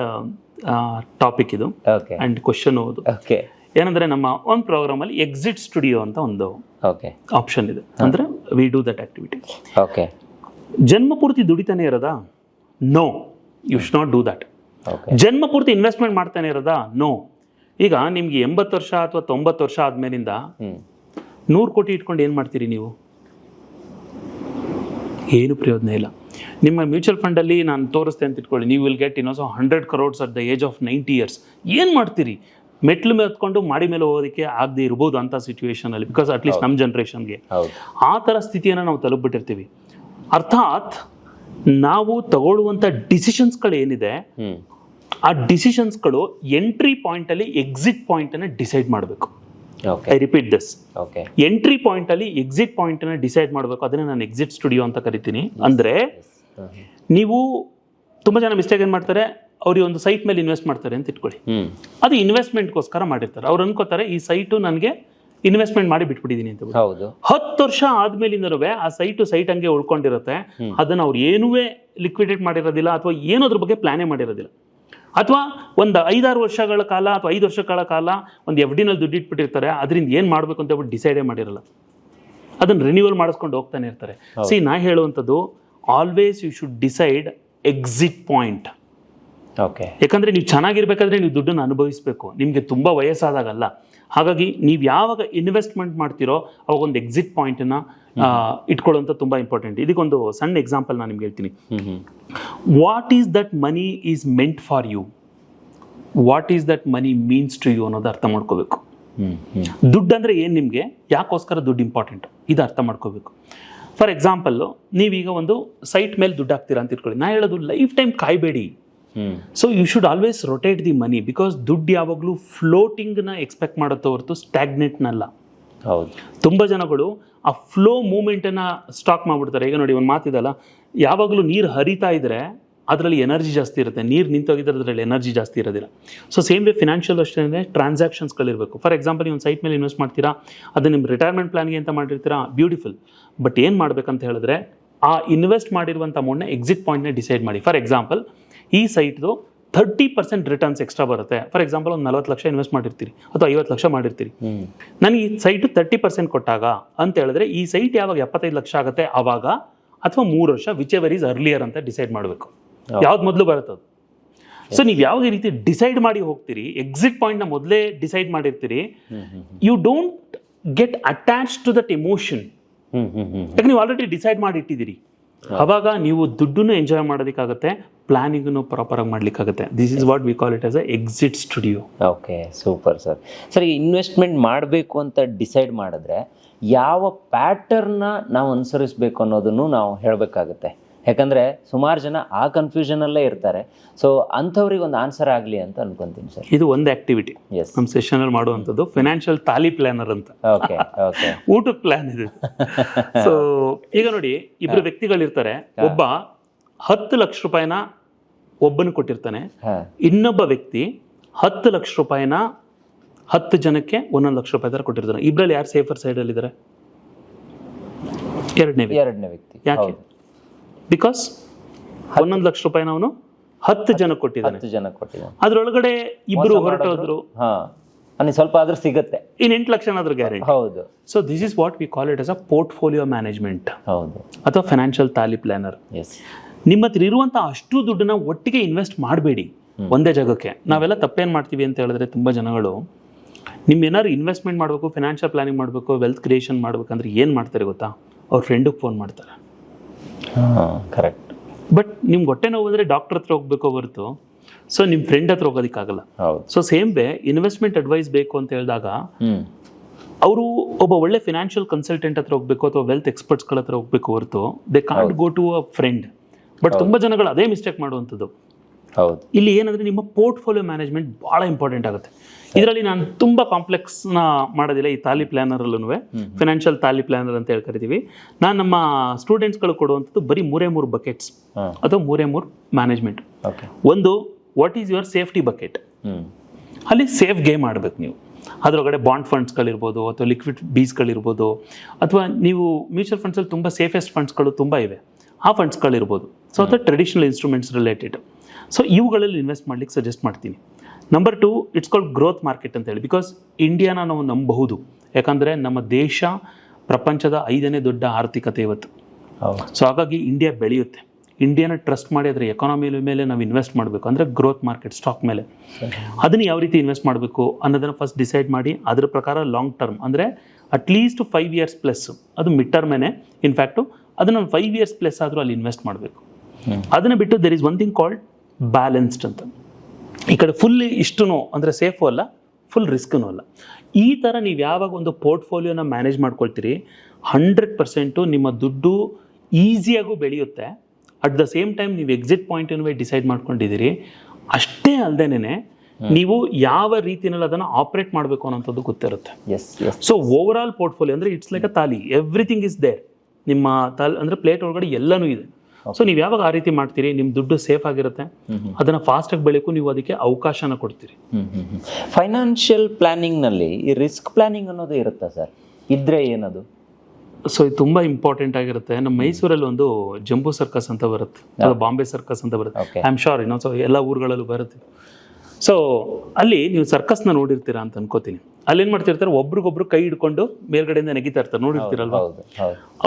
topic ಇದು. ಅಂಡ್ ಕ್ವಶನ್ ಓದು. ಓಕೆ ಏನಂದ್ರೆ ನಮ್ಮ ಒಂದು ಪ್ರೋಗ್ರಾಮ್ ಅಲ್ಲಿ ಎಕ್ಸಿಟ್ ಸ್ಟುಡಿಯೋ ಅಂತ ಒಂದು ಓಕೆ ಆಪ್ಷನ್ ಇದೆ. ಅಂದ್ರೆ we do that activity okay ಜನ್ಮ ಪೂರ್ತಿ ದುಡಿತಾನೆ ಇರೋದಾ? No you should not do that ಜನ್ಮ ಪೂರ್ತಿ ಇನ್ವೆಸ್ಟ್ಮೆಂಟ್ ಮಾಡ್ತಾನೆ ಇರೋದಾ? ನೋ ಈಗ ನಿಮ್ಗೆ ಎಂಬತ್ತು ವರ್ಷ ಅಥವಾ ತೊಂಬತ್ತು ವರ್ಷ ಆದ್ಮೇಲಿಂದ ನೂರು ಕೋಟಿ ಇಟ್ಕೊಂಡು ಏನು ಮಾಡ್ತೀರಿ ನೀವು? ಏನು ಪ್ರಯೋಜನ ಇಲ್ಲ. ನಿಮ್ಮ ಮ್ಯೂಚುವಲ್ ಫಂಡಲ್ಲಿ ನಾನು ತೋರಿಸ್ತೆ ಅಂತ ಇಟ್ಕೊಳ್ಳಿ. ನೀವು will get ಇನ್ನೊಸ hundred crores at the age of ninety years ಏನು ಮಾಡ್ತೀರಿ? ಮೆಟ್ಲು ಮೇಲೆ ಹತ್ಕೊಂಡು ಮಾಡಿ ಮೇಲೆ ಹೋಗೋದಕ್ಕೆ ಆಗದೆ ಇರ್ಬೋದು ಅಂತ ಸಿಚುವೇಶನಲ್ಲಿ ಬಿಕಾಸ್ ಅಟ್ಲೀಸ್ಟ್ ನಮ್ಮ ಜನ್ರೇಷನ್ಗೆ ಆ ಥರ ಸ್ಥಿತಿಯನ್ನು ನಾವು ತಲುಪಿಬಿಟ್ಟಿರ್ತೀವಿ. ಅರ್ಥಾತ್ ನಾವು ತಗೊಳ್ಳುವಂಥ ಡಿಸಿಷನ್ಸ್ಗಳು ಏನಿದೆ ಆ ಡಿಸಿಷನ್ಸ್ಗಳು ಎಂಟ್ರಿ ಪಾಯಿಂಟಲ್ಲಿ ಎಕ್ಸಿಟ್ ಪಾಯಿಂಟನ್ನು ಡಿಸೈಡ್ ಮಾಡಬೇಕು. I repeat this okay entry ಪಾಯಿಂಟಲ್ಲಿ exit ಪಾಯಿಂಟನ್ನು ಡಿಸೈಡ್ ಮಾಡಬೇಕು. ಅದನ್ನೇ ನಾನು ಎಕ್ಸಿಟ್ ಸ್ಟುಡಿಯೋ ಅಂತ ಕರಿತೀನಿ. ಅಂದ್ರೆ ನೀವು ತುಂಬಾ ಜನ ಮಿಸ್ಟೇಕ್ ಏನು ಮಾಡ್ತಾರೆ? ಅವ್ರಿಗೆ ಒಂದು ಸೈಟ್ ಮೇಲೆ ಇನ್ವೆಸ್ಟ್ ಮಾಡ್ತಾರೆ ಅಂತ ಇಟ್ಕೊಳ್ಳಿ. ಅದು ಇನ್ವೆಸ್ಟ್ಮೆಂಟ್ಗೋಸ್ಕರ ಮಾಡಿರ್ತಾರೆ. ಅವ್ರು ಅನ್ಕೋತಾರೆ ಈ ಸೈಟು ನನಗೆ ಇನ್ವೆಸ್ಟ್ಮೆಂಟ್ ಮಾಡಿ ಬಿಟ್ಬಿಟ್ಟಿದ್ದೀನಿ ಅಂತ ಹೌದು. ಹತ್ತು ವರ್ಷ ಆದ್ಮೇಲಿಂದನೂ ಆ ಸೈಟು ಸೈಟ್ ಹಂಗೆ ಉಳ್ಕೊಂಡಿರುತ್ತೆ. ಅದನ್ನ ಅವ್ರು ಏನೂ ಲಿಕ್ವಿಡೇಟ್ ಮಾಡಿರೋದಿಲ್ಲ ಅಥವಾ ಏನೋ ಅದ್ರ ಬಗ್ಗೆ ಪ್ಲಾನೇ ಮಾಡಿರೋದಿಲ್ಲ. ಅಥವಾ ಒಂದು ಐದಾರು ವರ್ಷಗಳ ಕಾಲ ಅಥವಾ ಐದು ವರ್ಷಗಳ ಕಾಲ ಒಂದು ಎಫ್ ಡಿನಲ್ಲಿ ದುಡ್ಡು ಇಟ್ಬಿಟ್ಟಿರ್ತಾರೆ. ಅದರಿಂದ ಏನು ಮಾಡಬೇಕು ಅಂತ ಹೇಳ್ಬಿಟ್ಟು ಡಿಸೈಡೇ ಮಾಡಿರಲ್ಲ. ಅದನ್ನು ರಿನ್ಯೂವಲ್ ಮಾಡಿಸ್ಕೊಂಡು ಹೋಗ್ತಾನೆ ಇರ್ತಾರೆ. ಸಿ ನಾ ಹೇಳುವಂಥದ್ದು always you should decide exit point okay ಯಾಕಂದರೆ ನೀವು ಚೆನ್ನಾಗಿರ್ಬೇಕಾದ್ರೆ ನೀವು ದುಡ್ಡನ್ನು ಅನುಭವಿಸಬೇಕು. ನಿಮಗೆ ತುಂಬ ವಯಸ್ಸಾದಾಗಲ್ಲ. ಹಾಗಾಗಿ ನೀವು ಯಾವಾಗ ಇನ್ವೆಸ್ಟ್ಮೆಂಟ್ ಮಾಡ್ತಿರೋ ಅವಾಗ ಒಂದು ಎಕ್ಸಿಟ್ ಪಾಯಿಂಟನ್ನು ಇಟ್ಕೊಳ್ಳೋಂಥ ತುಂಬ ಇಂಪಾರ್ಟೆಂಟ್ ಇದಕ್ಕೊಂದು ಸಣ್ಣ ಎಕ್ಸಾಂಪಲ್ ನಾನು ನಿಮ್ಗೆ ಹೇಳ್ತೀನಿ. What is that money is meant for you what is that money means to you ಅನ್ನೋದು ಅರ್ಥ ಮಾಡ್ಕೋಬೇಕು. ದುಡ್ಡು ಅಂದರೆ ಏನು ನಿಮಗೆ? ಯಾಕೋಸ್ಕರ ದುಡ್ಡು ಇಂಪಾರ್ಟೆಂಟ್ ಇದು ಅರ್ಥ ಮಾಡ್ಕೋಬೇಕು. ಫಾರ್ ಎಕ್ಸಾಂಪಲ್ಲು ನೀವೀಗ ಒಂದು ಸೈಟ್ ಮೇಲೆ ದುಡ್ಡು ಹಾಕ್ತೀರಾ ಅಂತ ಇಟ್ಕೊಳ್ಳಿ. ನಾ ಹೇಳೋದು lifetime ಕಾಯಬೇಡಿ. So you should always rotate the money because ದುಡ್ಡು ಯಾವಾಗಲೂ ಫ್ಲೋಟಿಂಗ್ನ ಎಕ್ಸ್ಪೆಕ್ಟ್ ಮಾಡುತ್ತೋ ಹೊರತು ಸ್ಟ್ಯಾಗ್ನೆಟ್ನಲ್ಲ ಹೌದು. ತುಂಬ ಜನಗಳು ಆ ಫ್ಲೋ ಮೂಮೆಂಟನ್ನು ಸ್ಟಾಕ್ ಮಾಡಿಬಿಡ್ತಾರೆ. ಈಗ ನೋಡಿ ಒಂದು ಮಾತಿದಲ್ಲ, ಯಾವಾಗಲೂ ನೀರು ಹರಿತಾ ಇದ್ರೆ ಅದರಲ್ಲಿ ಎನರ್ಜಿ ಜಾಸ್ತಿ ಇರುತ್ತೆ. ನೀರು ನಿಂತೋಗಿದ್ರೆ ಅದರಲ್ಲಿ ಎನರ್ಜಿ ಜಾಸ್ತಿ ಇರೋದಿಲ್ಲ. ಸೊ ಸೇಮ್ ವೇ ಫಿನಾನ್ಷಿಯಲ್ ಅಷ್ಟೇ ಟ್ರಾನ್ಸಾಕ್ಷನ್ಸ್ಗಳಿರಬೇಕು ಫಾರ್ ಎಕ್ಸಾಂಪಲ್ ನೀವು ಒಂದು ಸೈಟ್ ಮೇಲೆ ಇನ್ವೆಸ್ಟ್ ಮಾಡ್ತೀರಾ, ಅದು ನಿಮ್ಮ ರಿಟೈರ್ಮೆಂಟ್ ಪ್ಲಾನ್ಗೆ ಅಂತ ಮಾಡಿರ್ತೀರಾ ಬ್ಯೂಟಿಫುಲ್ ಬಟ್ ಏನು ಮಾಡಬೇಕಂತ ಹೇಳಿದ್ರೆ, ಆ ಇನ್ವೆಸ್ಟ್ ಮಾಡಿರುವಂಥ ಅಮೌಂಟ್ನ ಎಕ್ಸಿಟ್ ಪಾಯಿಂಟ್ನ ಡಿಸೈಡ್ ಮಾಡಿ. ಫಾರ್ ಎಕ್ಸಾಂಪಲ್ ಈ ಸೈಟ್ದು ಥರ್ಟಿ ಪರ್ಸೆಂಟ್ ರಿಟರ್ನ್ಸ್ ಎಕ್ಸ್ಟ್ರಾ ಬರುತ್ತೆ. ಫಾರ್ ಎಕ್ಸಾಂಪಲ್ ಒಂದು ನಲ್ವತ್ತು ಲಕ್ಷ ಇನ್ವೆಸ್ಟ್ ಮಾಡಿರ್ತೀರಿ ಅಥವಾ ಐವತ್ತು ಲಕ್ಷ ಮಾಡಿರ್ತೀರಿ. ನನಗೆ ಈ ಸೈಟು ತರ್ಟಿ ಪರ್ಸೆಂಟ್ ಕೊಟ್ಟಾಗ ಅಂತ ಹೇಳಿದ್ರೆ ಈ ಸೈಟ್ ಯಾವಾಗ ಎಪ್ಪತ್ತೈದು ಲಕ್ಷ ಆಗುತ್ತೆ ಆವಾಗ ಅಥವಾ ಮೂರು ವರ್ಷ ವಿಚ್ ಎವರ್ ಈಸ್ ಅರ್ಲಿಯರ್ ಅಂತ ಡಿಸೈಡ್ ಮಾಡಬೇಕು. ಯಾವ್ದು ಮೊದಲು ಬರುತ್ತೆ ಅದು. ಸೊ ನೀವು ಯಾವ ರೀತಿ ಡಿಸೈಡ್ ಮಾಡಿ ಹೋಗ್ತೀರಿ ಎಕ್ಸಿಟ್ ಪಾಯಿಂಟ್ನ ಮೊದಲೇ decide ಮಾಡಿರ್ತೀರಿ you don't get attach to that emotion ನೀವು ಆಲ್ರೆಡಿ ಡಿಸೈಡ್ ಮಾಡಿ ಇಟ್ಟಿದ್ದೀರಿ ಅವಾಗ ನೀವು ದುಡ್ಡನ್ನು ಎಂಜಾಯ್ ಮಾಡೋದಕ್ಕಾಗುತ್ತೆ ಪ್ಲಾನಿಂಗನ್ನು ಪ್ರಾಪರಾಗಿ ಮಾಡ್ಲಿಕ್ಕಾಗುತ್ತೆ. This is what we call it as a exit studio okay super sir sir ಈ ಇನ್ವೆಸ್ಟ್ಮೆಂಟ್ ಮಾಡಬೇಕು ಅಂತ ಡಿಸೈಡ್ ಮಾಡಿದ್ರೆ ಯಾವ ಪ್ಯಾಟರ್ನ ನಾವು ಅನುಸರಿಸಬೇಕು ಅನ್ನೋದನ್ನು ನಾವು ಹೇಳಬೇಕಾಗುತ್ತೆ. ಯಾಕಂದರೆ ಸುಮಾರು ಜನ ಆ ಕನ್ಫ್ಯೂಷನಲ್ಲೇ ಇರ್ತಾರೆ. ಸೊ ಅಂಥವ್ರಿಗೆ ಒಂದು ಆನ್ಸರ್ ಆಗಲಿ ಅಂತ ಅನ್ಕೊಂತೀನಿ ಸರ್ ಇದು ಒಂದು ಆಕ್ಟಿವಿಟಿ ಎಸ್ ನಮ್ಮ ಸೆಷನಲ್ಲಿ ಮಾಡುವಂಥದ್ದು ಫಿನಾನ್ಷಿಯಲ್ ತಾಲಿ ಪ್ಲಾನರ್ ಅಂತ. ಓಕೆ ಓಕೆ ಊಟದ ಪ್ಲಾನ್ ಇದೆ. ಸೊ ಈಗ ನೋಡಿ ಇಬ್ಬರು [LAUGHS] ವ್ಯಕ್ತಿಗಳಿರ್ತಾರೆ. ಒಬ್ಬ ಹತ್ತು ಲಕ್ಷ ರೂಪಾಯಿನ ಒಬ್ಬನು ಕೊಟ್ಟಿರ್ತಾನೆ. ಇನ್ನೊಬ್ಬ ವ್ಯಕ್ತಿ ಹತ್ತು ಲಕ್ಷ ರೂಪಾಯಿನ ಹತ್ತು ಜನಕ್ಕೆ ಒಂದೊಂದು ಲಕ್ಷ ರೂಪಾಯಿ ತರ ಕೊಟ್ಟಿರ್ತಾನೆ. ಇಬ್ಬರಲ್ಲಿ ಯಾರು ಸೇಫರ್ ಸೈಡಲ್ಲಿ ಇದ್ದಾರೆ ಎರಡನೇ ವ್ಯಕ್ತಿ. ಎರಡನೇ ವ್ಯಕ್ತಿ. ಯಾಕೆ? ಬಿಕಾಸ್ ಒಂದೊಂದು ಲಕ್ಷ ರೂಪಾಯಿನ ಅವನು ಹತ್ತು ಜನಕ್ಕೆ ಕೊಟ್ಟಿದ್ದಾನೆ. ಹತ್ತು ಜನ ಕೊಟ್ಟಿದ್ದಾನೆ. ಅದ್ರೊಳಗಡೆ ಇಬ್ರು ಹೊರಟೋದ್ರು. ಸ್ವಲ್ಪ ಆದ್ರೂ ಸಿಗುತ್ತೆ. ಇನ್ ಎಂಟು ಲಕ್ಷ ಏನಾದ್ರೂ ಗ್ಯಾರಂಟಿ ಹೌದು. So this is what we call it as a portfolio management ಹೌದು. ಅಥವಾ ಫೈನಾನ್ಷಿಯಲ್ ತಾಲಿ ಪ್ಲಾನರ್ ಎಸ್ ನಿಮ್ಮ ಹತ್ರ ಇರುವಂಥ ಅಷ್ಟು ದುಡ್ಡನ್ನ ಒಟ್ಟಿಗೆ ಇನ್ವೆಸ್ಟ್ ಮಾಡಬೇಡಿ. ಒಂದೇ ಜಾಗಕ್ಕೆ. ನಾವೆಲ್ಲ ತಪ್ಪೇನು ಮಾಡ್ತೀವಿ ಅಂತ ಹೇಳಿದ್ರೆ ತುಂಬ ಜನಗಳು ನಿಮ್ಮ ಏನಾದ್ರು ಇನ್ವೆಸ್ಟ್ಮೆಂಟ್ ಮಾಡಬೇಕು ಫಿನಾನ್ಷಿಯಲ್ ಪ್ಲಾನಿಂಗ್ ಮಾಡಬೇಕು ವೆಲ್ತ್ ಕ್ರಿಯೇಷನ್ ಮಾಡ್ಬೇಕಂದ್ರೆ ಏನು ಮಾಡ್ತಾರೆ ಗೊತ್ತಾ? ಅವ್ರ ಫ್ರೆಂಡಿಗೆ ಫೋನ್ ಮಾಡ್ತಾರೆ. ಕರೆಕ್ಟ್ ಬಟ್ ನಿಮ್ಗೆ ಹೊಟ್ಟೆ ನೋವು ಅಂದರೆ ಡಾಕ್ಟರ್ ಹತ್ರ ಹೋಗ್ಬೇಕು ಹೊರತು ಸೊ ನಿಮ್ಮ ಫ್ರೆಂಡ್ ಹತ್ರ ಹೋಗೋದಕ್ಕಾಗಲ್ಲ. So same way investment advice ಬೇಕು ಅಂತ ಹೇಳಿದಾಗ ಅವರು ಒಬ್ಬ ಒಳ್ಳೆ ಫಿನಾನ್ಷಿಯಲ್ ಕನ್ಸಲ್ಟೆಂಟ್ ಹತ್ರ ಹೋಗ್ಬೇಕು ಅಥವಾ ವೆಲ್ತ್ ಎಕ್ಸ್ಪರ್ಟ್ಸ್ಗಳ ಹತ್ರ ಹೋಗ್ಬೇಕು ಹೊರತು they can't go to a friend but ತುಂಬಾ ಜನಗಳು ಅದೇ ಮಿಸ್ಟೇಕ್ ಮಾಡುವಂಥದ್ದು. ಹೌದು. ಇಲ್ಲಿ ಏನಂದ್ರೆ ನಿಮ್ಮ ಪೋರ್ಟ್ಫೋಲಿಯೋ ಮ್ಯಾನೇಜ್ಮೆಂಟ್ ಭಾಳ ಇಂಪಾರ್ಟೆಂಟ್ ಆಗುತ್ತೆ. ಇದರಲ್ಲಿ ನಾನು ತುಂಬ ಕಾಂಪ್ಲೆಕ್ಸ್ನ ಮಾಡೋದಿಲ್ಲ ಈ ತಾಲಿ ಪ್ಲಾನರಲ್ಲೂ ಫಿನಾನ್ಷಿಯಲ್ ತಾಲಿ ಪ್ಲಾನರ್ ಅಂತ ಹೇಳಿ ಕರಿತೀವಿ ನಾನು ನಮ್ಮ ಸ್ಟೂಡೆಂಟ್ಸ್ಗಳು ಕೊಡುವಂಥದ್ದು ಬರೀ ಮೂರೇ ಮೂರು ಬಕೆಟ್ಸ್ ಅಥವಾ ಮೂರೇ ಮೂರು ಮ್ಯಾನೇಜ್ಮೆಂಟ್ ಒಂದು what is your safety bucket ಅಲ್ಲಿ ಸೇಫ್ ಗೇಮ್ ಆಡಬೇಕು ನೀವು. ಅದರೊಳಗಡೆ ಬಾಂಡ್ ಫಂಡ್ಸ್ಗಳಿರ್ಬೋದು ಅಥವಾ ಲಿಕ್ವಿಡ್ ಬೀಸ್ಗಳಿರ್ಬೋದು ಅಥವಾ ನೀವು ಮ್ಯೂಚುವಲ್ ಫಂಡ್ಸಲ್ಲಿ ತುಂಬ ಸೇಫೆಸ್ಟ್ ಫಂಡ್ಸ್ಗಳು ತುಂಬ ಇವೆ. ಆ ಫಂಡ್ಸ್ಗಳಿರ್ಬೋದು ಸೊ ಅಥವಾ ಟ್ರೆಡಿಷನಲ್ ಇನ್ಸ್ಟ್ರೂಮೆಂಟ್ಸ್ ರಿಲೇಟೆಡ್ ಸೊ ಇವುಗಳಲ್ಲಿ ಇನ್ವೆಸ್ಟ್ ಮಾಡ್ಲಿಕ್ಕೆ ಸಜೆಸ್ಟ್ ಮಾಡ್ತೀನಿ. Number two it's called growth market ಅಂತ ಹೇಳಿ ಬಿಕಾಸ್ ಇಂಡಿಯಾನ ನಾವು ನಂಬಬಹುದು ಯಾಕಂದರೆ ನಮ್ಮ ದೇಶ ಪ್ರಪಂಚದ ಐದನೇ ದೊಡ್ಡ ಆರ್ಥಿಕತೆ ಇವತ್ತು. ಸೊ ಹಾಗಾಗಿ ಇಂಡಿಯಾ ಬೆಳೆಯುತ್ತೆ. ಇಂಡಿಯಾನ ಟ್ರಸ್ಟ್ ಮಾಡಿ ಅದರ ಎಕಾನಮಿ ಮೇಲೆ ನಾವು ಇನ್ವೆಸ್ಟ್ ಮಾಡಬೇಕು. ಅಂದರೆ ಗ್ರೋತ್ ಮಾರ್ಕೆಟ್ ಸ್ಟಾಕ್ ಮೇಲೆ. ಅದನ್ನು ಯಾವ ರೀತಿ ಇನ್ವೆಸ್ಟ್ ಮಾಡಬೇಕು ಅನ್ನೋದನ್ನು ಫಸ್ಟ್ ಡಿಸೈಡ್ ಮಾಡಿ ಅದರ ಪ್ರಕಾರ ಲಾಂಗ್ ಟರ್ಮ್ ಅಂದರೆ at least five years plus ಅದು ಮಿಡ್ ಟರ್ಮೇನೆ ಇನ್ಫ್ಯಾಕ್ಟು ಅದನ್ನು ಫೈವ್ ಇಯರ್ಸ್ ಪ್ಲಸ್ ಆದರೂ ಅಲ್ಲಿ ಇನ್ವೆಸ್ಟ್ ಮಾಡಬೇಕು. ಅದನ್ನು ಬಿಟ್ಟು there is one thing called balanced ಅಂತ. ಈ ಕಡೆ ಫುಲ್ ಇಷ್ಟೂ ಅಂದರೆ ಸೇಫು ಅಲ್ಲ ಫುಲ್ ರಿಸ್ಕ್ನೂ ಅಲ್ಲ. ಈ ಥರ ನೀವು ಯಾವಾಗ ಒಂದು ಪೋರ್ಟ್ಫೋಲಿಯೋನ ಮ್ಯಾನೇಜ್ ಮಾಡ್ಕೊಳ್ತೀರಿ ಹಂಡ್ರೆಡ್ ಪರ್ಸೆಂಟು ನಿಮ್ಮ ದುಡ್ಡು ಈಸಿಯಾಗೂ ಬೆಳೆಯುತ್ತೆ. ಅಟ್ ದ ಸೇಮ್ ಟೈಮ್ ನೀವು ಎಕ್ಸಿಟ್ ಪಾಯಿಂಟ್ ಪಾಯಿಂಟನ್ನು ಡಿಸೈಡ್ ಮಾಡ್ಕೊಂಡಿದ್ದೀರಿ. ಅಷ್ಟೇ ಅಲ್ಲದೇನೆ ನೀವು ಯಾವ ರೀತಿಯಲ್ಲಿ ಅದನ್ನು ಆಪ್ರೇಟ್ ಮಾಡಬೇಕು ಅನ್ನೋಂಥದ್ದು ಗೊತ್ತಿರುತ್ತೆ. ಸೊ ಓವರ್ ಆಲ್ ಪೋರ್ಟ್ಫೋಲಿಯೋ ಅಂದರೆ it's like a thali everything is there ನಿಮ್ಮ ತಲ್ ಅಂದರೆ ಪ್ಲೇಟ್ ಒಳಗಡೆ ಎಲ್ಲನೂ ಇದೆ. ಸೊ ನೀವು ಯಾವಾಗ ಆ ರೀತಿ ಮಾಡ್ತೀರಿ? ನಿಮ್ಮ ದುಡ್ಡು ಸೇಫ್ ಆಗಿರುತ್ತೆ. ಅದನ್ನು ಫಾಸ್ಟಾಗಿ ಬೆಳಕು ನೀವು ಅದಕ್ಕೆ ಅವಕಾಶನ ಕೊಡ್ತೀರಿ. ಫೈನಾನ್ಷಿಯಲ್ ಪ್ಲಾನಿಂಗ್ನಲ್ಲಿ ಈ ರಿಸ್ಕ್ ಪ್ಲಾನಿಂಗ್ ಅನ್ನೋದು ಇರುತ್ತಾ ಸರ್? ಇದ್ರೆ ಏನದು? ಸೊ ಇದು ತುಂಬಾ ಇಂಪಾರ್ಟೆಂಟ್ ಆಗಿರುತ್ತೆ. ನಮ್ಮ ಮೈಸೂರಲ್ಲಿ ಒಂದು ಜಂಬೂ ಸರ್ಕಸ್ ಅಂತ ಬರುತ್ತೆ. ಬಾಂಬೆ ಸರ್ಕಸ್ ಅಂತ ಬರುತ್ತೆ. ಐ ಆಮ್ ಶೋರ್ ಇನ್ನೊಂದು ಸೊ ಎಲ್ಲ ಊರುಗಳಲ್ಲೂ ಬರುತ್ತೆ. ಸೊ ಅಲ್ಲಿ ನೀವು ಸರ್ಕಸ್ನ ನೋಡಿರ್ತೀರಾ ಅಂತ ಅನ್ಕೋತೀನಿ. ಅಲ್ಲಿ ಏನ್ ಮಾಡ್ತಿರ್ತಾರೆ? ಒಬ್ರಿಗೊಬ್ರು ಕೈ ಹಿಡ್ಕೊಂಡು ಮೇಲ್ಗಡೆಯಿಂದ ನೆಗಿತಾ ಇರ್ತಾರೆ. ನೋಡಿರ್ತೀರಲ್ವಾ?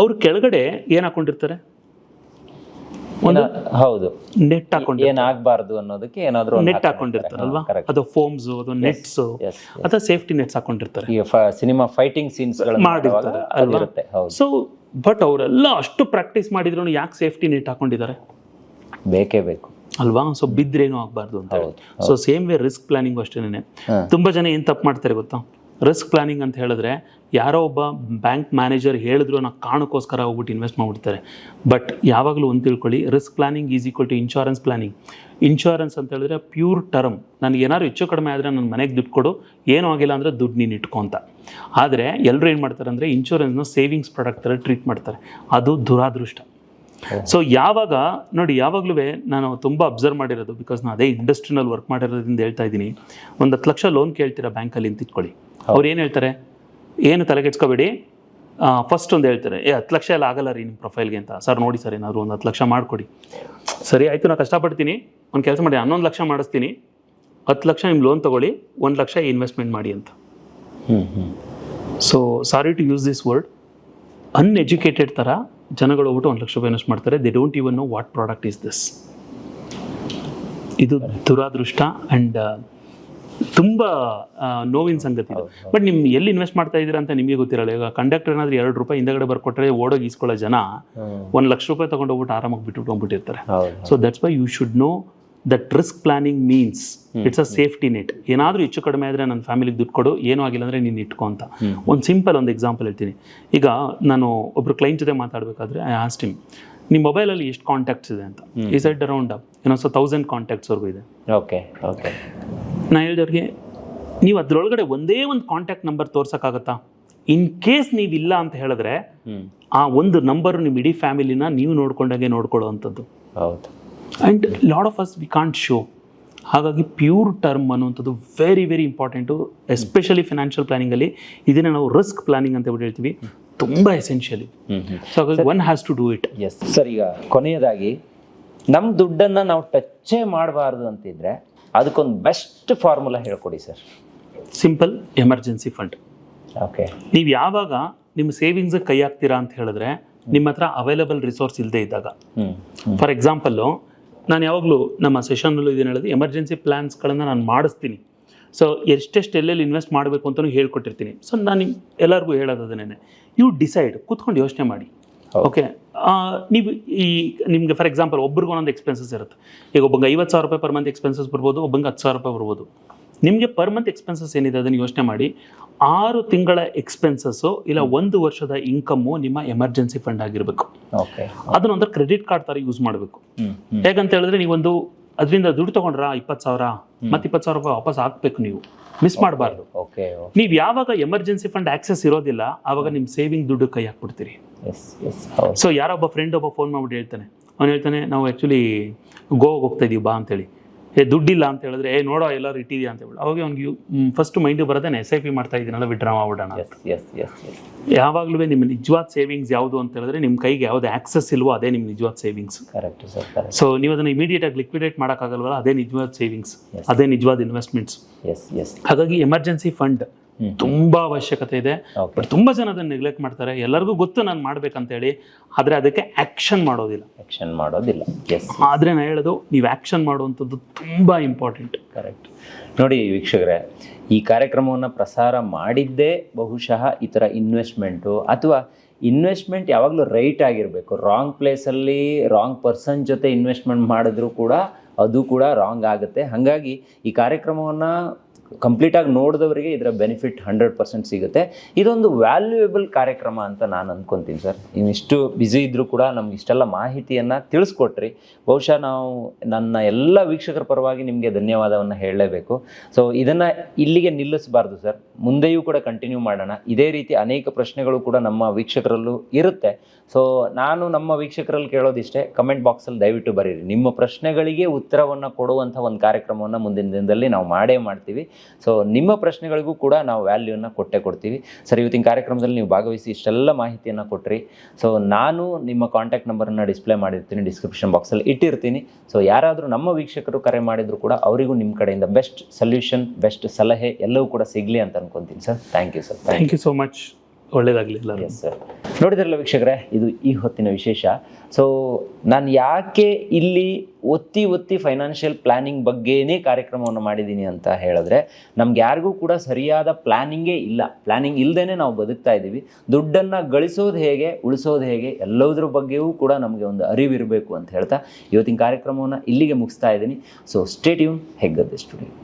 ಅವ್ರ ಕೆಳಗಡೆ ಏನ್ ಹಾಕೊಂಡಿರ್ತಾರೆ? ಹೌದು. ನೆಟ್ ಹಾಕೊಂಡು ಏನಾಗಬಾರ್ದು ಅನ್ನೋದಕ್ಕೆ ಏನಾದ್ರೂ ನೆಟ್ ಹಾಕೊಂಡಿರ್ತಾರಲ್ವಾ. ಅದು ಫೋಮ್ಸ್ ಅದು ನೆಟ್ಸ್ ಅಥವಾ ಸೇಫ್ಟಿ ನೆಟ್ಸ್ ಹಾಕೊಂಡಿರ್ತಾರೆ. ಸಿನಿಮಾ ಫೈಟಿಂಗ್ ಸೀನ್ಸ್ ಮಾಡಿರ್ತಾರೆ ಅಲ್ವಾ? ಸೊ ಬಟ್ ಅವರೆಲ್ಲ ಅಷ್ಟು ಪ್ರಾಕ್ಟೀಸ್ ಮಾಡಿದ್ರು ಯಾಕೆ ಸೇಫ್ಟಿ ನೆಟ್ ಹಾಕೊಂಡಿದ್ದಾರೆ? ಬೇಕೇ ಬೇಕು. ಅಲ್ವಾ? ಸೊ ಬಿದ್ರೇನು ಆಗಬಾರ್ದು ಅಂತ ಹೇಳಿ. So same way risk planning ಅಷ್ಟೇನೆ ತುಂಬಾ ಜನ ಏನು ತಪ್ಪು ಮಾಡ್ತಾರೆ ಗೊತ್ತಾ? ರಿಸ್ಕ್ ಪ್ಲಾನಿಂಗ್ ಅಂತ ಹೇಳಿದ್ರೆ ಯಾರೋ ಒಬ್ಬ ಬ್ಯಾಂಕ್ ಮ್ಯಾನೇಜರ್ ಹೇಳಿದ್ರು ನಾ ಕಾರಣಕ್ಕೋಸ್ಕರ ಹೋಗ್ಬಿಟ್ಟು ಇನ್ವೆಸ್ಟ್ ಮಾಡ್ಬಿಡ್ತಾರೆ. ಬಟ್ ಯಾವಾಗಲೂ ಒಂದು ತಿಳ್ಕೊಳ್ಳಿ risk planning is equal to insurance planning insurance ಅಂತ ಹೇಳಿದ್ರೆ ಪ್ಯೂರ್ ಟರ್ಮ್ ನನಗೆ ಏನಾದ್ರು ಹೆಚ್ಚು ಕಡಿಮೆ ಆದರೆ ನನ್ನ ಮನೆಗೆ ದುಡ್ಡು ಕೊಡು ಏನು ಆಗಿಲ್ಲ ಅಂದರೆ ದುಡ್ಡು ನೀನು ಇಟ್ಕೊ ಅಂತ. ಆದರೆ ಎಲ್ಲರೂ ಏನು ಮಾಡ್ತಾರೆ ಅಂದರೆ ಇನ್ಶೂರೆನ್ಸ್ನ ಸೇವಿಂಗ್ಸ್ ಪ್ರಾಡಕ್ಟ್ ಥರ ಟ್ರೀಟ್ ಮಾಡ್ತಾರೆ. ಅದು ದುರಾದೃಷ್ಟ. ಸೊ ಯಾವಾಗ ನೋಡಿ ಯಾವಾಗಲೂ ನಾನು ತುಂಬ ಅಬ್ಸರ್ವ್ ಮಾಡಿರೋದು ಬಿಕಾಸ್ ನಾನು ಅದೇ ಇಂಡಸ್ಟ್ರಿನಲ್ಲಿ ವರ್ಕ್ ಮಾಡಿರೋದ್ರಿಂದ ಹೇಳ್ತಾ ಇದ್ದೀನಿ. ಒಂದು ಹತ್ತು ಲಕ್ಷ ಲೋನ್ ಕೇಳ್ತೀರಾ ಬ್ಯಾಂಕಲ್ಲಿ ಅಂತ ಇಟ್ಕೊಳ್ಳಿ. ಅವ್ರು ಏನು ಹೇಳ್ತಾರೆ? ಏನು ತಲೆಗೆಡ್ಸ್ಕೋಬೇಡಿ ಫಸ್ಟ್ ಒಂದು ಹೇಳ್ತಾರೆ ಏ ಹತ್ತು ಲಕ್ಷ ಎಲ್ಲ ಆಗಲ್ಲ ರೀ ನಿಮ್ಮ ಪ್ರೊಫೈಲ್ಗೆ ಅಂತ. ಸರ್ ನೋಡಿ ಸರ್ ಏನಾದರೂ ಒಂದು ಹತ್ತು ಲಕ್ಷ ಮಾಡಿಕೊಡಿ. ಸರಿ ಆಯಿತು ನಾನು ಕಷ್ಟಪಡ್ತೀನಿ. ಒಂದು ಕೆಲಸ ಮಾಡಿ ಹನ್ನೊಂದು ಲಕ್ಷ ಮಾಡಿಸ್ತೀನಿ. ಹತ್ತು ಲಕ್ಷ ನಿಮ್ಮ ಲೋನ್ ತೊಗೊಳ್ಳಿ ಒಂದು ಲಕ್ಷ ಇನ್ವೆಸ್ಟ್ಮೆಂಟ್ ಮಾಡಿ ಅಂತ. ಹ್ಞೂ ಹ್ಞೂ so sorry to use this word uneducated ಥರ ಜನಗಳು ಹೋಗ್ಬಿಟ್ಟು ಒಂದು ಲಕ್ಷ ರೂಪಾಯಿ ಇನ್ವೆಸ್ಟ್ ಮಾಡ್ತಾರೆ. They don't even know what product is this ಇದು ದುರಾದೃಷ್ಟ ಅಂಡ್ ತುಂಬ ಆ, ನೋವಿನ ಸಂಗತಿ ಇದು. ಬಟ್ ನಿಮ್ ಎಲ್ಲಿ ಇನ್ವೆಸ್ಟ್ ಮಾಡ್ತಾ ಇದ್ದೀರಾ ಅಂತ ನಿಮಗೆ ಗೊತ್ತಿರಲ್ಲ. ಈಗ ಕಂಡಕ್ಟರ್ ಏನಾದ್ರೂ ಎರಡು ರೂಪಾಯಿ ಹಿಂದಗಡೆ ಬರ್ಕೊಟ್ರೆ ಓಡೋಗಿ ಇಸ್ಕೊಳ್ಳೋ ಜನ ಒಂದು ಲಕ್ಷ ರೂಪಾಯಿ ತೊಗೊಂಡು ಹೋಗ್ಬಿಟ್ಟು ಆರಾಮಾಗಿ ಬಿಟ್ಟು ಹೋಗ್ಬಿಟ್ಟಿರ್ತಾರೆ so that's why you should know that risk planning means it's a safety net. ಏನಾದರೂ ಹೆಚ್ಚು ಕಡಿಮೆ ಆದರೆ ನನ್ನ ಫ್ಯಾಮಿಲಿಗೆ ದುಡ್ಡು ಕೊಡು ಏನೂ ಆಗಿಲ್ಲ ಅಂದರೆ ನೀನು ಇಟ್ಕೊ ಅಂತ. ಒಂದು ಸಿಂಪಲ್ ಒಂದು ಎಕ್ಸಾಂಪಲ್ ಹೇಳ್ತೀನಿ. ಈಗ ನಾನು ಒಬ್ರು ಕ್ಲೈಂಟ್ ಜೊತೆ ಮಾತಾಡಬೇಕಾದ್ರೆ ಐ ಆಸ್ಟ್ ಹಿಮ್ ನಿಮ್ಮ ಮೊಬೈಲಲ್ಲಿ ಎಷ್ಟು ಕಾಂಟ್ಯಾಕ್ಟ್ಸ್ ಇದೆ ಅಂತ? ಈ ಸೈಡ್ ಅರೌಂಡ್ ಏನೋ ಸೊ ತೌಸಂಡ್ ಕಾಂಟ್ಯಾಕ್ಟ್ಸ್ವರೆಗೂ ಇದೆ. Okay okay. ನಾನು ಹೇಳಿದವ್ರಿಗೆ ನೀವು ಅದರೊಳಗಡೆ ಒಂದೇ ಒಂದು ಕಾಂಟ್ಯಾಕ್ಟ್ ನಂಬರ್ ತೋರ್ಸೋಕ್ಕಾಗತ್ತಾ? ಇನ್ ಕೇಸ್ ನೀವಿಲ್ಲ ಅಂತ ಹೇಳಿದ್ರೆ ಆ ಒಂದು ನಂಬರ್ ನಿಮ್ಮ ಇಡೀ ಫ್ಯಾಮಿಲಿನ ನೀವು ನೋಡ್ಕೊಂಡಾಗೆ ನೋಡ್ಕೊಳ್ಳೋ ಅಂಥದ್ದು ಹೌದು. And lot of us we can't show ಹಾಗಾಗಿ ಪ್ಯೂರ್ ಟರ್ಮ್ ಅನ್ನುವಂಥದ್ದು very very important especially financial ಪ್ಲಾನಿಂಗಲ್ಲಿ ಇದನ್ನು ನಾವು ರಿಸ್ಕ್ ಪ್ಲಾನಿಂಗ್ ಅಂತ ಬಿಟ್ಟು ಹೇಳ್ತೀವಿ. ತುಂಬ ಎಸೆನ್ಷಿಯಲಿ ಸೊ ಹಾಗಾಗಿ one has to do it yes sir ಈಗ ಕೊನೆಯದಾಗಿ ನಮ್ಮ ದುಡ್ಡನ್ನು ನಾವು ಟಚ್ಚೇ ಮಾಡಬಾರ್ದು ಅಂತಿದ್ರೆ ಅದಕ್ಕೊಂದು ಬೆಸ್ಟ್ ಫಾರ್ಮುಲಾ ಹೇಳ್ಕೊಡಿ sir simple emergency fund okay ನೀವು ಯಾವಾಗ ನಿಮ್ಮ ಸೇವಿಂಗ್ಸ್ ಕೈ ಹಾಕ್ತೀರಾ ಅಂತ ಹೇಳಿದ್ರೆ ನಿಮ್ಮ ಹತ್ರ ಅವೈಲಬಲ್ ರಿಸೋರ್ಸ್ ಇಲ್ಲದೆ ಇದ್ದಾಗ. ಫಾರ್ ಎಕ್ಸಾಂಪಲ್ಲು ನಾನು ಯಾವಾಗಲೂ ನಮ್ಮ ಸೆಷನ್ನಲ್ಲೂ ಇದನ್ನು ಹೇಳೋದು ಎಮರ್ಜೆನ್ಸಿ ಪ್ಲ್ಯಾನ್ಸ್ಗಳನ್ನು ನಾನು ಮಾಡಿಸ್ತೀನಿ. ಸೊ ಎಷ್ಟೆಷ್ಟು ಎಲ್ಲೆಲ್ಲಿ ಇನ್ವೆಸ್ಟ್ ಮಾಡಬೇಕು ಅಂತಲೂ ಹೇಳ್ಕೊಟ್ಟಿರ್ತೀನಿ. ಸೊ ನಾನು ಎಲ್ಲರಿಗೂ ಹೇಳೋದು ಅದನ್ನೇ ಯು ಡಿಸೈಡ್ ಕೂತ್ಕೊಂಡು ಯೋಚನೆ ಮಾಡಿ. ಓಕೆ ನೀವು ಈ ನಿಮಗೆ ಫಾರ್ ಎಕ್ಸಾಂಪಲ್ ಒಬ್ರಿಗೆ ಒಂದೊಂದು ಎಕ್ಸ್ಪೆನ್ಸಸ್ ಇರುತ್ತೆ. ಈಗ ಒಬ್ಬಂಗೆ ಐವತ್ತು ಸಾವಿರ ರೂಪಾಯಿ ಪರ್ ಮಂತ್ ಎಕ್ಸ್ಪೆನ್ಸಸ್ ಬರ್ಬೋದು ಒಬ್ಬಂಗೆ ಹತ್ತು ಸಾವಿರ ರೂಪಾಯಿ ಬರ್ಬೋದು. ನಿಮಗೆ ಪರ್ ಮಂತ್ ಎಕ್ಸ್ಪೆನ್ಸಸ್ ಏನಿದೆ ಅದನ್ನು ಯೋಚನೆ ಮಾಡಿ. ಆರು ತಿಂಗಳ ಎಕ್ಸ್ಪೆನ್ಸಸ್ಸು ಇಲ್ಲ ಒಂದು ವರ್ಷದ ಇನ್ಕಮ್ಮು ನಿಮ್ಮ ಎಮರ್ಜೆನ್ಸಿ ಫಂಡ್ ಆಗಿರಬೇಕು. ಓಕೆ ಅದನ್ನೊಂದು ಕ್ರೆಡಿಟ್ ಕಾರ್ಡ್ ಥರ ಯೂಸ್ ಮಾಡಬೇಕು. ಹೇಗಂತ ಹೇಳಿದ್ರೆ ನೀವೊಂದು ಅದರಿಂದ ದುಡ್ಡು ತಗೊಂಡ್ರ ಇಪ್ಪತ್ತು ಸಾವಿರ? ಮತ್ತೆ ಇಪ್ಪತ್ತು ಸಾವಿರ ರೂಪಾಯಿ ವಾಪಸ್ ಹಾಕ್ಬೇಕು ನೀವು. ಮಿಸ್ ಮಾಡಬಾರ್ದು. ನೀವು ಯಾವಾಗ ಎಮರ್ಜೆನ್ಸಿ ಫಂಡ್ ಆಕ್ಸೆಸ್ ಇರೋದಿಲ್ಲ ಆವಾಗ ನಿಮ್ಮ ಸೇವಿಂಗ್ ದುಡ್ಡು ಕೈ ಹಾಕ್ಬಿಡ್ತೀರಿ. ಸೊ ಯಾರೊಬ್ಬ ಫ್ರೆಂಡ್ ಒಬ್ಬ ಫೋನ್ ಮಾಡ್ಬಿಟ್ಟು ಹೇಳ್ತಾನೆ. ಅವ್ನು ಹೇಳ್ತಾನೆ ನಾವು ಆ್ಯಕ್ಚುಲಿ ಗೋವಾಗೆ ಹೋಗ್ತಾ ಇದೀವಿ ಬಾ ಅಂತೇಳಿ. ಏ ದುಡ್ಡಿಲ್ಲ ಅಂತ ಹೇಳಿದ್ರೆ ಏ ನೋಡೋ ಎಲ್ಲರೂ ಇಟ್ಟಿದ್ಯಾ ಅಂತ ಹೇಳಿ ಅವಾಗ ಅವ್ನಿಗೆ ಫಸ್ಟ್ ಮೈಂಡಿಗೆ ಬರೋದೇ ಎಸ್ ಐ ಪಿ ಮಾಡ್ತಾ ಇದ್ದೀನಲ್ಲ ವಿಡ್ರಾ ಮಾಡ್ಬಿಡೋಣ ಎಸ್ ಯಾವಾಗಲೂ ನಿಮ್ಮ ನಿಜವಾದ ಸೇವಿಂಗ್ಸ್ ಯಾವುದು ಅಂತ ಹೇಳಿದ್ರೆ ನಿಮ್ಮ ಕೈಗೆ ಯಾವ್ದು ಆಕ್ಸೆಸ್ ಇಲ್ವೋ ಅದೇ ನಿಮ್ಮ ನಿಜವಾದ ಸೇವಿಂಗ್ಸ್ ಕರೆಕ್ಟ್ ಸರ್ ಸೊ ನೀವು ಅದನ್ನು ಇಮಿಡಿಯೇಟ್ ಆಗಿ ಲಿಕ್ವಿಡೇಟ್ ಮಾಡೋಕ್ಕಾಗಲ್ವಲ್ಲ ಅದೇ ನಿಜವಾದ ಸೇವಿಂಗ್ಸ್ ಅದೇ ನಿಜವಾದ ಇನ್ವೆಸ್ಟ್ಮೆಂಟ್ಸ್ ಹಾಗಾಗಿ ಎಮರ್ಜೆನ್ಸಿ ಫಂಡ್. ತುಂಬಾ ಅವಶ್ಯಕತೆ ಇದೆ. ಬಟ್ ತುಂಬಾ ಜನ ಅದನ್ನ ನೆಗ್ಲೆಕ್ಟ್ ಮಾಡ್ತಾರೆ. ಎಲ್ಲರಿಗೂ ಗೊತ್ತು ನಾನು ಮಾಡ್ಬೇಕಂತ ಹೇಳಿ ಆದ್ರೆ ಅದಕ್ಕೆ ಆಕ್ಷನ್ ಮಾಡೋದಿಲ್ಲ. ಆಕ್ಷನ್ ಮಾಡೋದಿಲ್ಲ. ಎಸ್ ಆದ್ರೆ ನಾನು ಹೇಳೋದು ನೀವು ಆಕ್ಷನ್ ಮಾಡುವಂಥದ್ದು ತುಂಬಾ ಇಂಪಾರ್ಟೆಂಟ್ ಕರೆಕ್ಟ್ ನೋಡಿ ವೀಕ್ಷಕರೇ ಈ ಕಾರ್ಯಕ್ರಮವನ್ನು ಪ್ರಸಾರ ಮಾಡಿದ್ದೇ ಬಹುಶಃ ಈ ಥರ ಇನ್ವೆಸ್ಟ್ಮೆಂಟು ಅಥವಾ ಇನ್ವೆಸ್ಟ್ಮೆಂಟ್ ಯಾವಾಗಲೂ ರೈಟ್ ಆಗಿರಬೇಕು. ರಾಂಗ್ ಪ್ಲೇಸಲ್ಲಿ ರಾಂಗ್ ಪರ್ಸನ್ ಜೊತೆ ಇನ್ವೆಸ್ಟ್ಮೆಂಟ್ ಮಾಡಿದ್ರು ಕೂಡ ಅದು ಕೂಡ ರಾಂಗ್ ಆಗುತ್ತೆ. ಹಾಗಾಗಿ ಈ ಕಾರ್ಯಕ್ರಮವನ್ನು ಕಂಪ್ಲೀಟಾಗಿ ನೋಡಿದವರಿಗೆ ಇದರ ಬೆನಿಫಿಟ್ ಹಂಡ್ರೆಡ್ ಪರ್ಸೆಂಟ್ ಸಿಗುತ್ತೆ. ಇದೊಂದು ವ್ಯಾಲ್ಯೂಯೇಬಲ್ ಕಾರ್ಯಕ್ರಮ ಅಂತ ನಾನು ಅಂದ್ಕೊತೀನಿ ಸರ್. ಇನ್ನಿಷ್ಟು ಬ್ಯುಸಿ ಇದ್ದರೂ ಕೂಡ ನಮ್ಗೆ ಇಷ್ಟೆಲ್ಲ ಮಾಹಿತಿಯನ್ನು ತಿಳಿಸ್ಕೊಟ್ರಿ. ಬಹುಶಃ ನಾವು ನನ್ನ ಎಲ್ಲ ವೀಕ್ಷಕರ ಪರವಾಗಿ ನಿಮಗೆ ಧನ್ಯವಾದವನ್ನು ಹೇಳಲೇಬೇಕು. ಸೊ ಇದನ್ನು ಇಲ್ಲಿಗೆ ನಿಲ್ಲಿಸಬಾರ್ದು ಸರ್. ಮುಂದೆಯೂ ಕೂಡ ಕಂಟಿನ್ಯೂ ಮಾಡೋಣ. ಇದೇ ರೀತಿ ಅನೇಕ ಪ್ರಶ್ನೆಗಳು ಕೂಡ ನಮ್ಮ ವೀಕ್ಷಕರಲ್ಲೂ ಇರುತ್ತೆ. ಸೊ ನಾನು ನಮ್ಮ ವೀಕ್ಷಕರಲ್ಲಿ ಕೇಳೋದಿಷ್ಟೇ ಕಮೆಂಟ್ ಬಾಕ್ಸಲ್ಲಿ ದಯವಿಟ್ಟು ಬರೀರಿ. ನಿಮ್ಮ ಪ್ರಶ್ನೆಗಳಿಗೆ ಉತ್ತರವನ್ನು ಕೊಡುವಂಥ ಒಂದು ಕಾರ್ಯಕ್ರಮವನ್ನು ಮುಂದಿನ ದಿನದಲ್ಲಿ ನಾವು ಮಾಡೇ ಮಾಡ್ತೀವಿ. ಸೊ ನಿಮ್ಮ ಪ್ರಶ್ನೆಗಳಿಗೂ ಕೂಡ ನಾವು ವ್ಯಾಲ್ಯೂನ ಕೊಟ್ಟೆ ಕೊಡ್ತೀವಿ. ಸರ್ ಇವತ್ತಿನ ಕಾರ್ಯಕ್ರಮದಲ್ಲಿ ನೀವು ಭಾಗವಹಿಸಿ ಇಷ್ಟೆಲ್ಲ ಮಾಹಿತಿಯನ್ನು ಕೊಟ್ರಿ. ಸೊ ನಾನು ನಿಮ್ಮ ಕಾಂಟ್ಯಾಕ್ಟ್ ನಂಬರನ್ನು ಡಿಸ್ಪ್ಲೇ ಮಾಡಿರ್ತೀನಿ ಡಿಸ್ಕ್ರಿಪ್ಷನ್ ಬಾಕ್ಸಲ್ಲಿ ಇಟ್ಟಿರ್ತೀನಿ. ಸೊ ಯಾರಾದರೂ ನಮ್ಮ ವೀಕ್ಷಕರು ಕರೆ ಮಾಡಿದರೂ ಕೂಡ ಅವರಿಗೂ ನಿಮ್ಮ ಕಡೆಯಿಂದ ಬೆಸ್ಟ್ ಸೊಲ್ಯೂಷನ್ ಬೆಸ್ಟ್ ಸಲಹೆ ಎಲ್ಲವೂ ಕೂಡ ಸಿಗಲಿ ಅಂತ ಅನ್ಕೊಂತೀನಿ sir thank you sir thank you so much ಒಳ್ಳೇದಾಗಲಿ ಎಸ್ ಸರ್ ನೋಡಿದ್ರಲ್ಲ ವೀಕ್ಷಕರೇ ಇದು ಈ ಹೊತ್ತಿನ ವಿಶೇಷ. ಸೊ ನಾನು ಯಾಕೆ ಇಲ್ಲಿ ಒತ್ತಿ ಒತ್ತಿ ಫೈನಾನ್ಷಿಯಲ್ ಪ್ಲಾನಿಂಗ್ ಬಗ್ಗೆನೇ ಕಾರ್ಯಕ್ರಮವನ್ನು ಮಾಡಿದ್ದೀನಿ ಅಂತ ಹೇಳಿದ್ರೆ ನಮ್ಗೆ ಯಾರಿಗೂ ಕೂಡ ಸರಿಯಾದ ಪ್ಲಾನಿಂಗೇ ಇಲ್ಲ. ಪ್ಲಾನಿಂಗ್ ಇಲ್ಲದೇ ನಾವು ಬದುಕ್ತಾ ಇದ್ದೀವಿ. ದುಡ್ಡನ್ನು ಗಳಿಸೋದು ಹೇಗೆ ಉಳಿಸೋದು ಹೇಗೆ ಎಲ್ಲದರ ಬಗ್ಗೆಯೂ ಕೂಡ ನಮಗೆ ಒಂದು ಅರಿವಿರಬೇಕು ಅಂತ ಹೇಳ್ತಾ ಇವತ್ತಿನ ಕಾರ್ಯಕ್ರಮವನ್ನು ಇಲ್ಲಿಗೆ ಮುಗಿಸ್ತಾ ಇದ್ದೀನಿ. So stay tuned Heggadde studio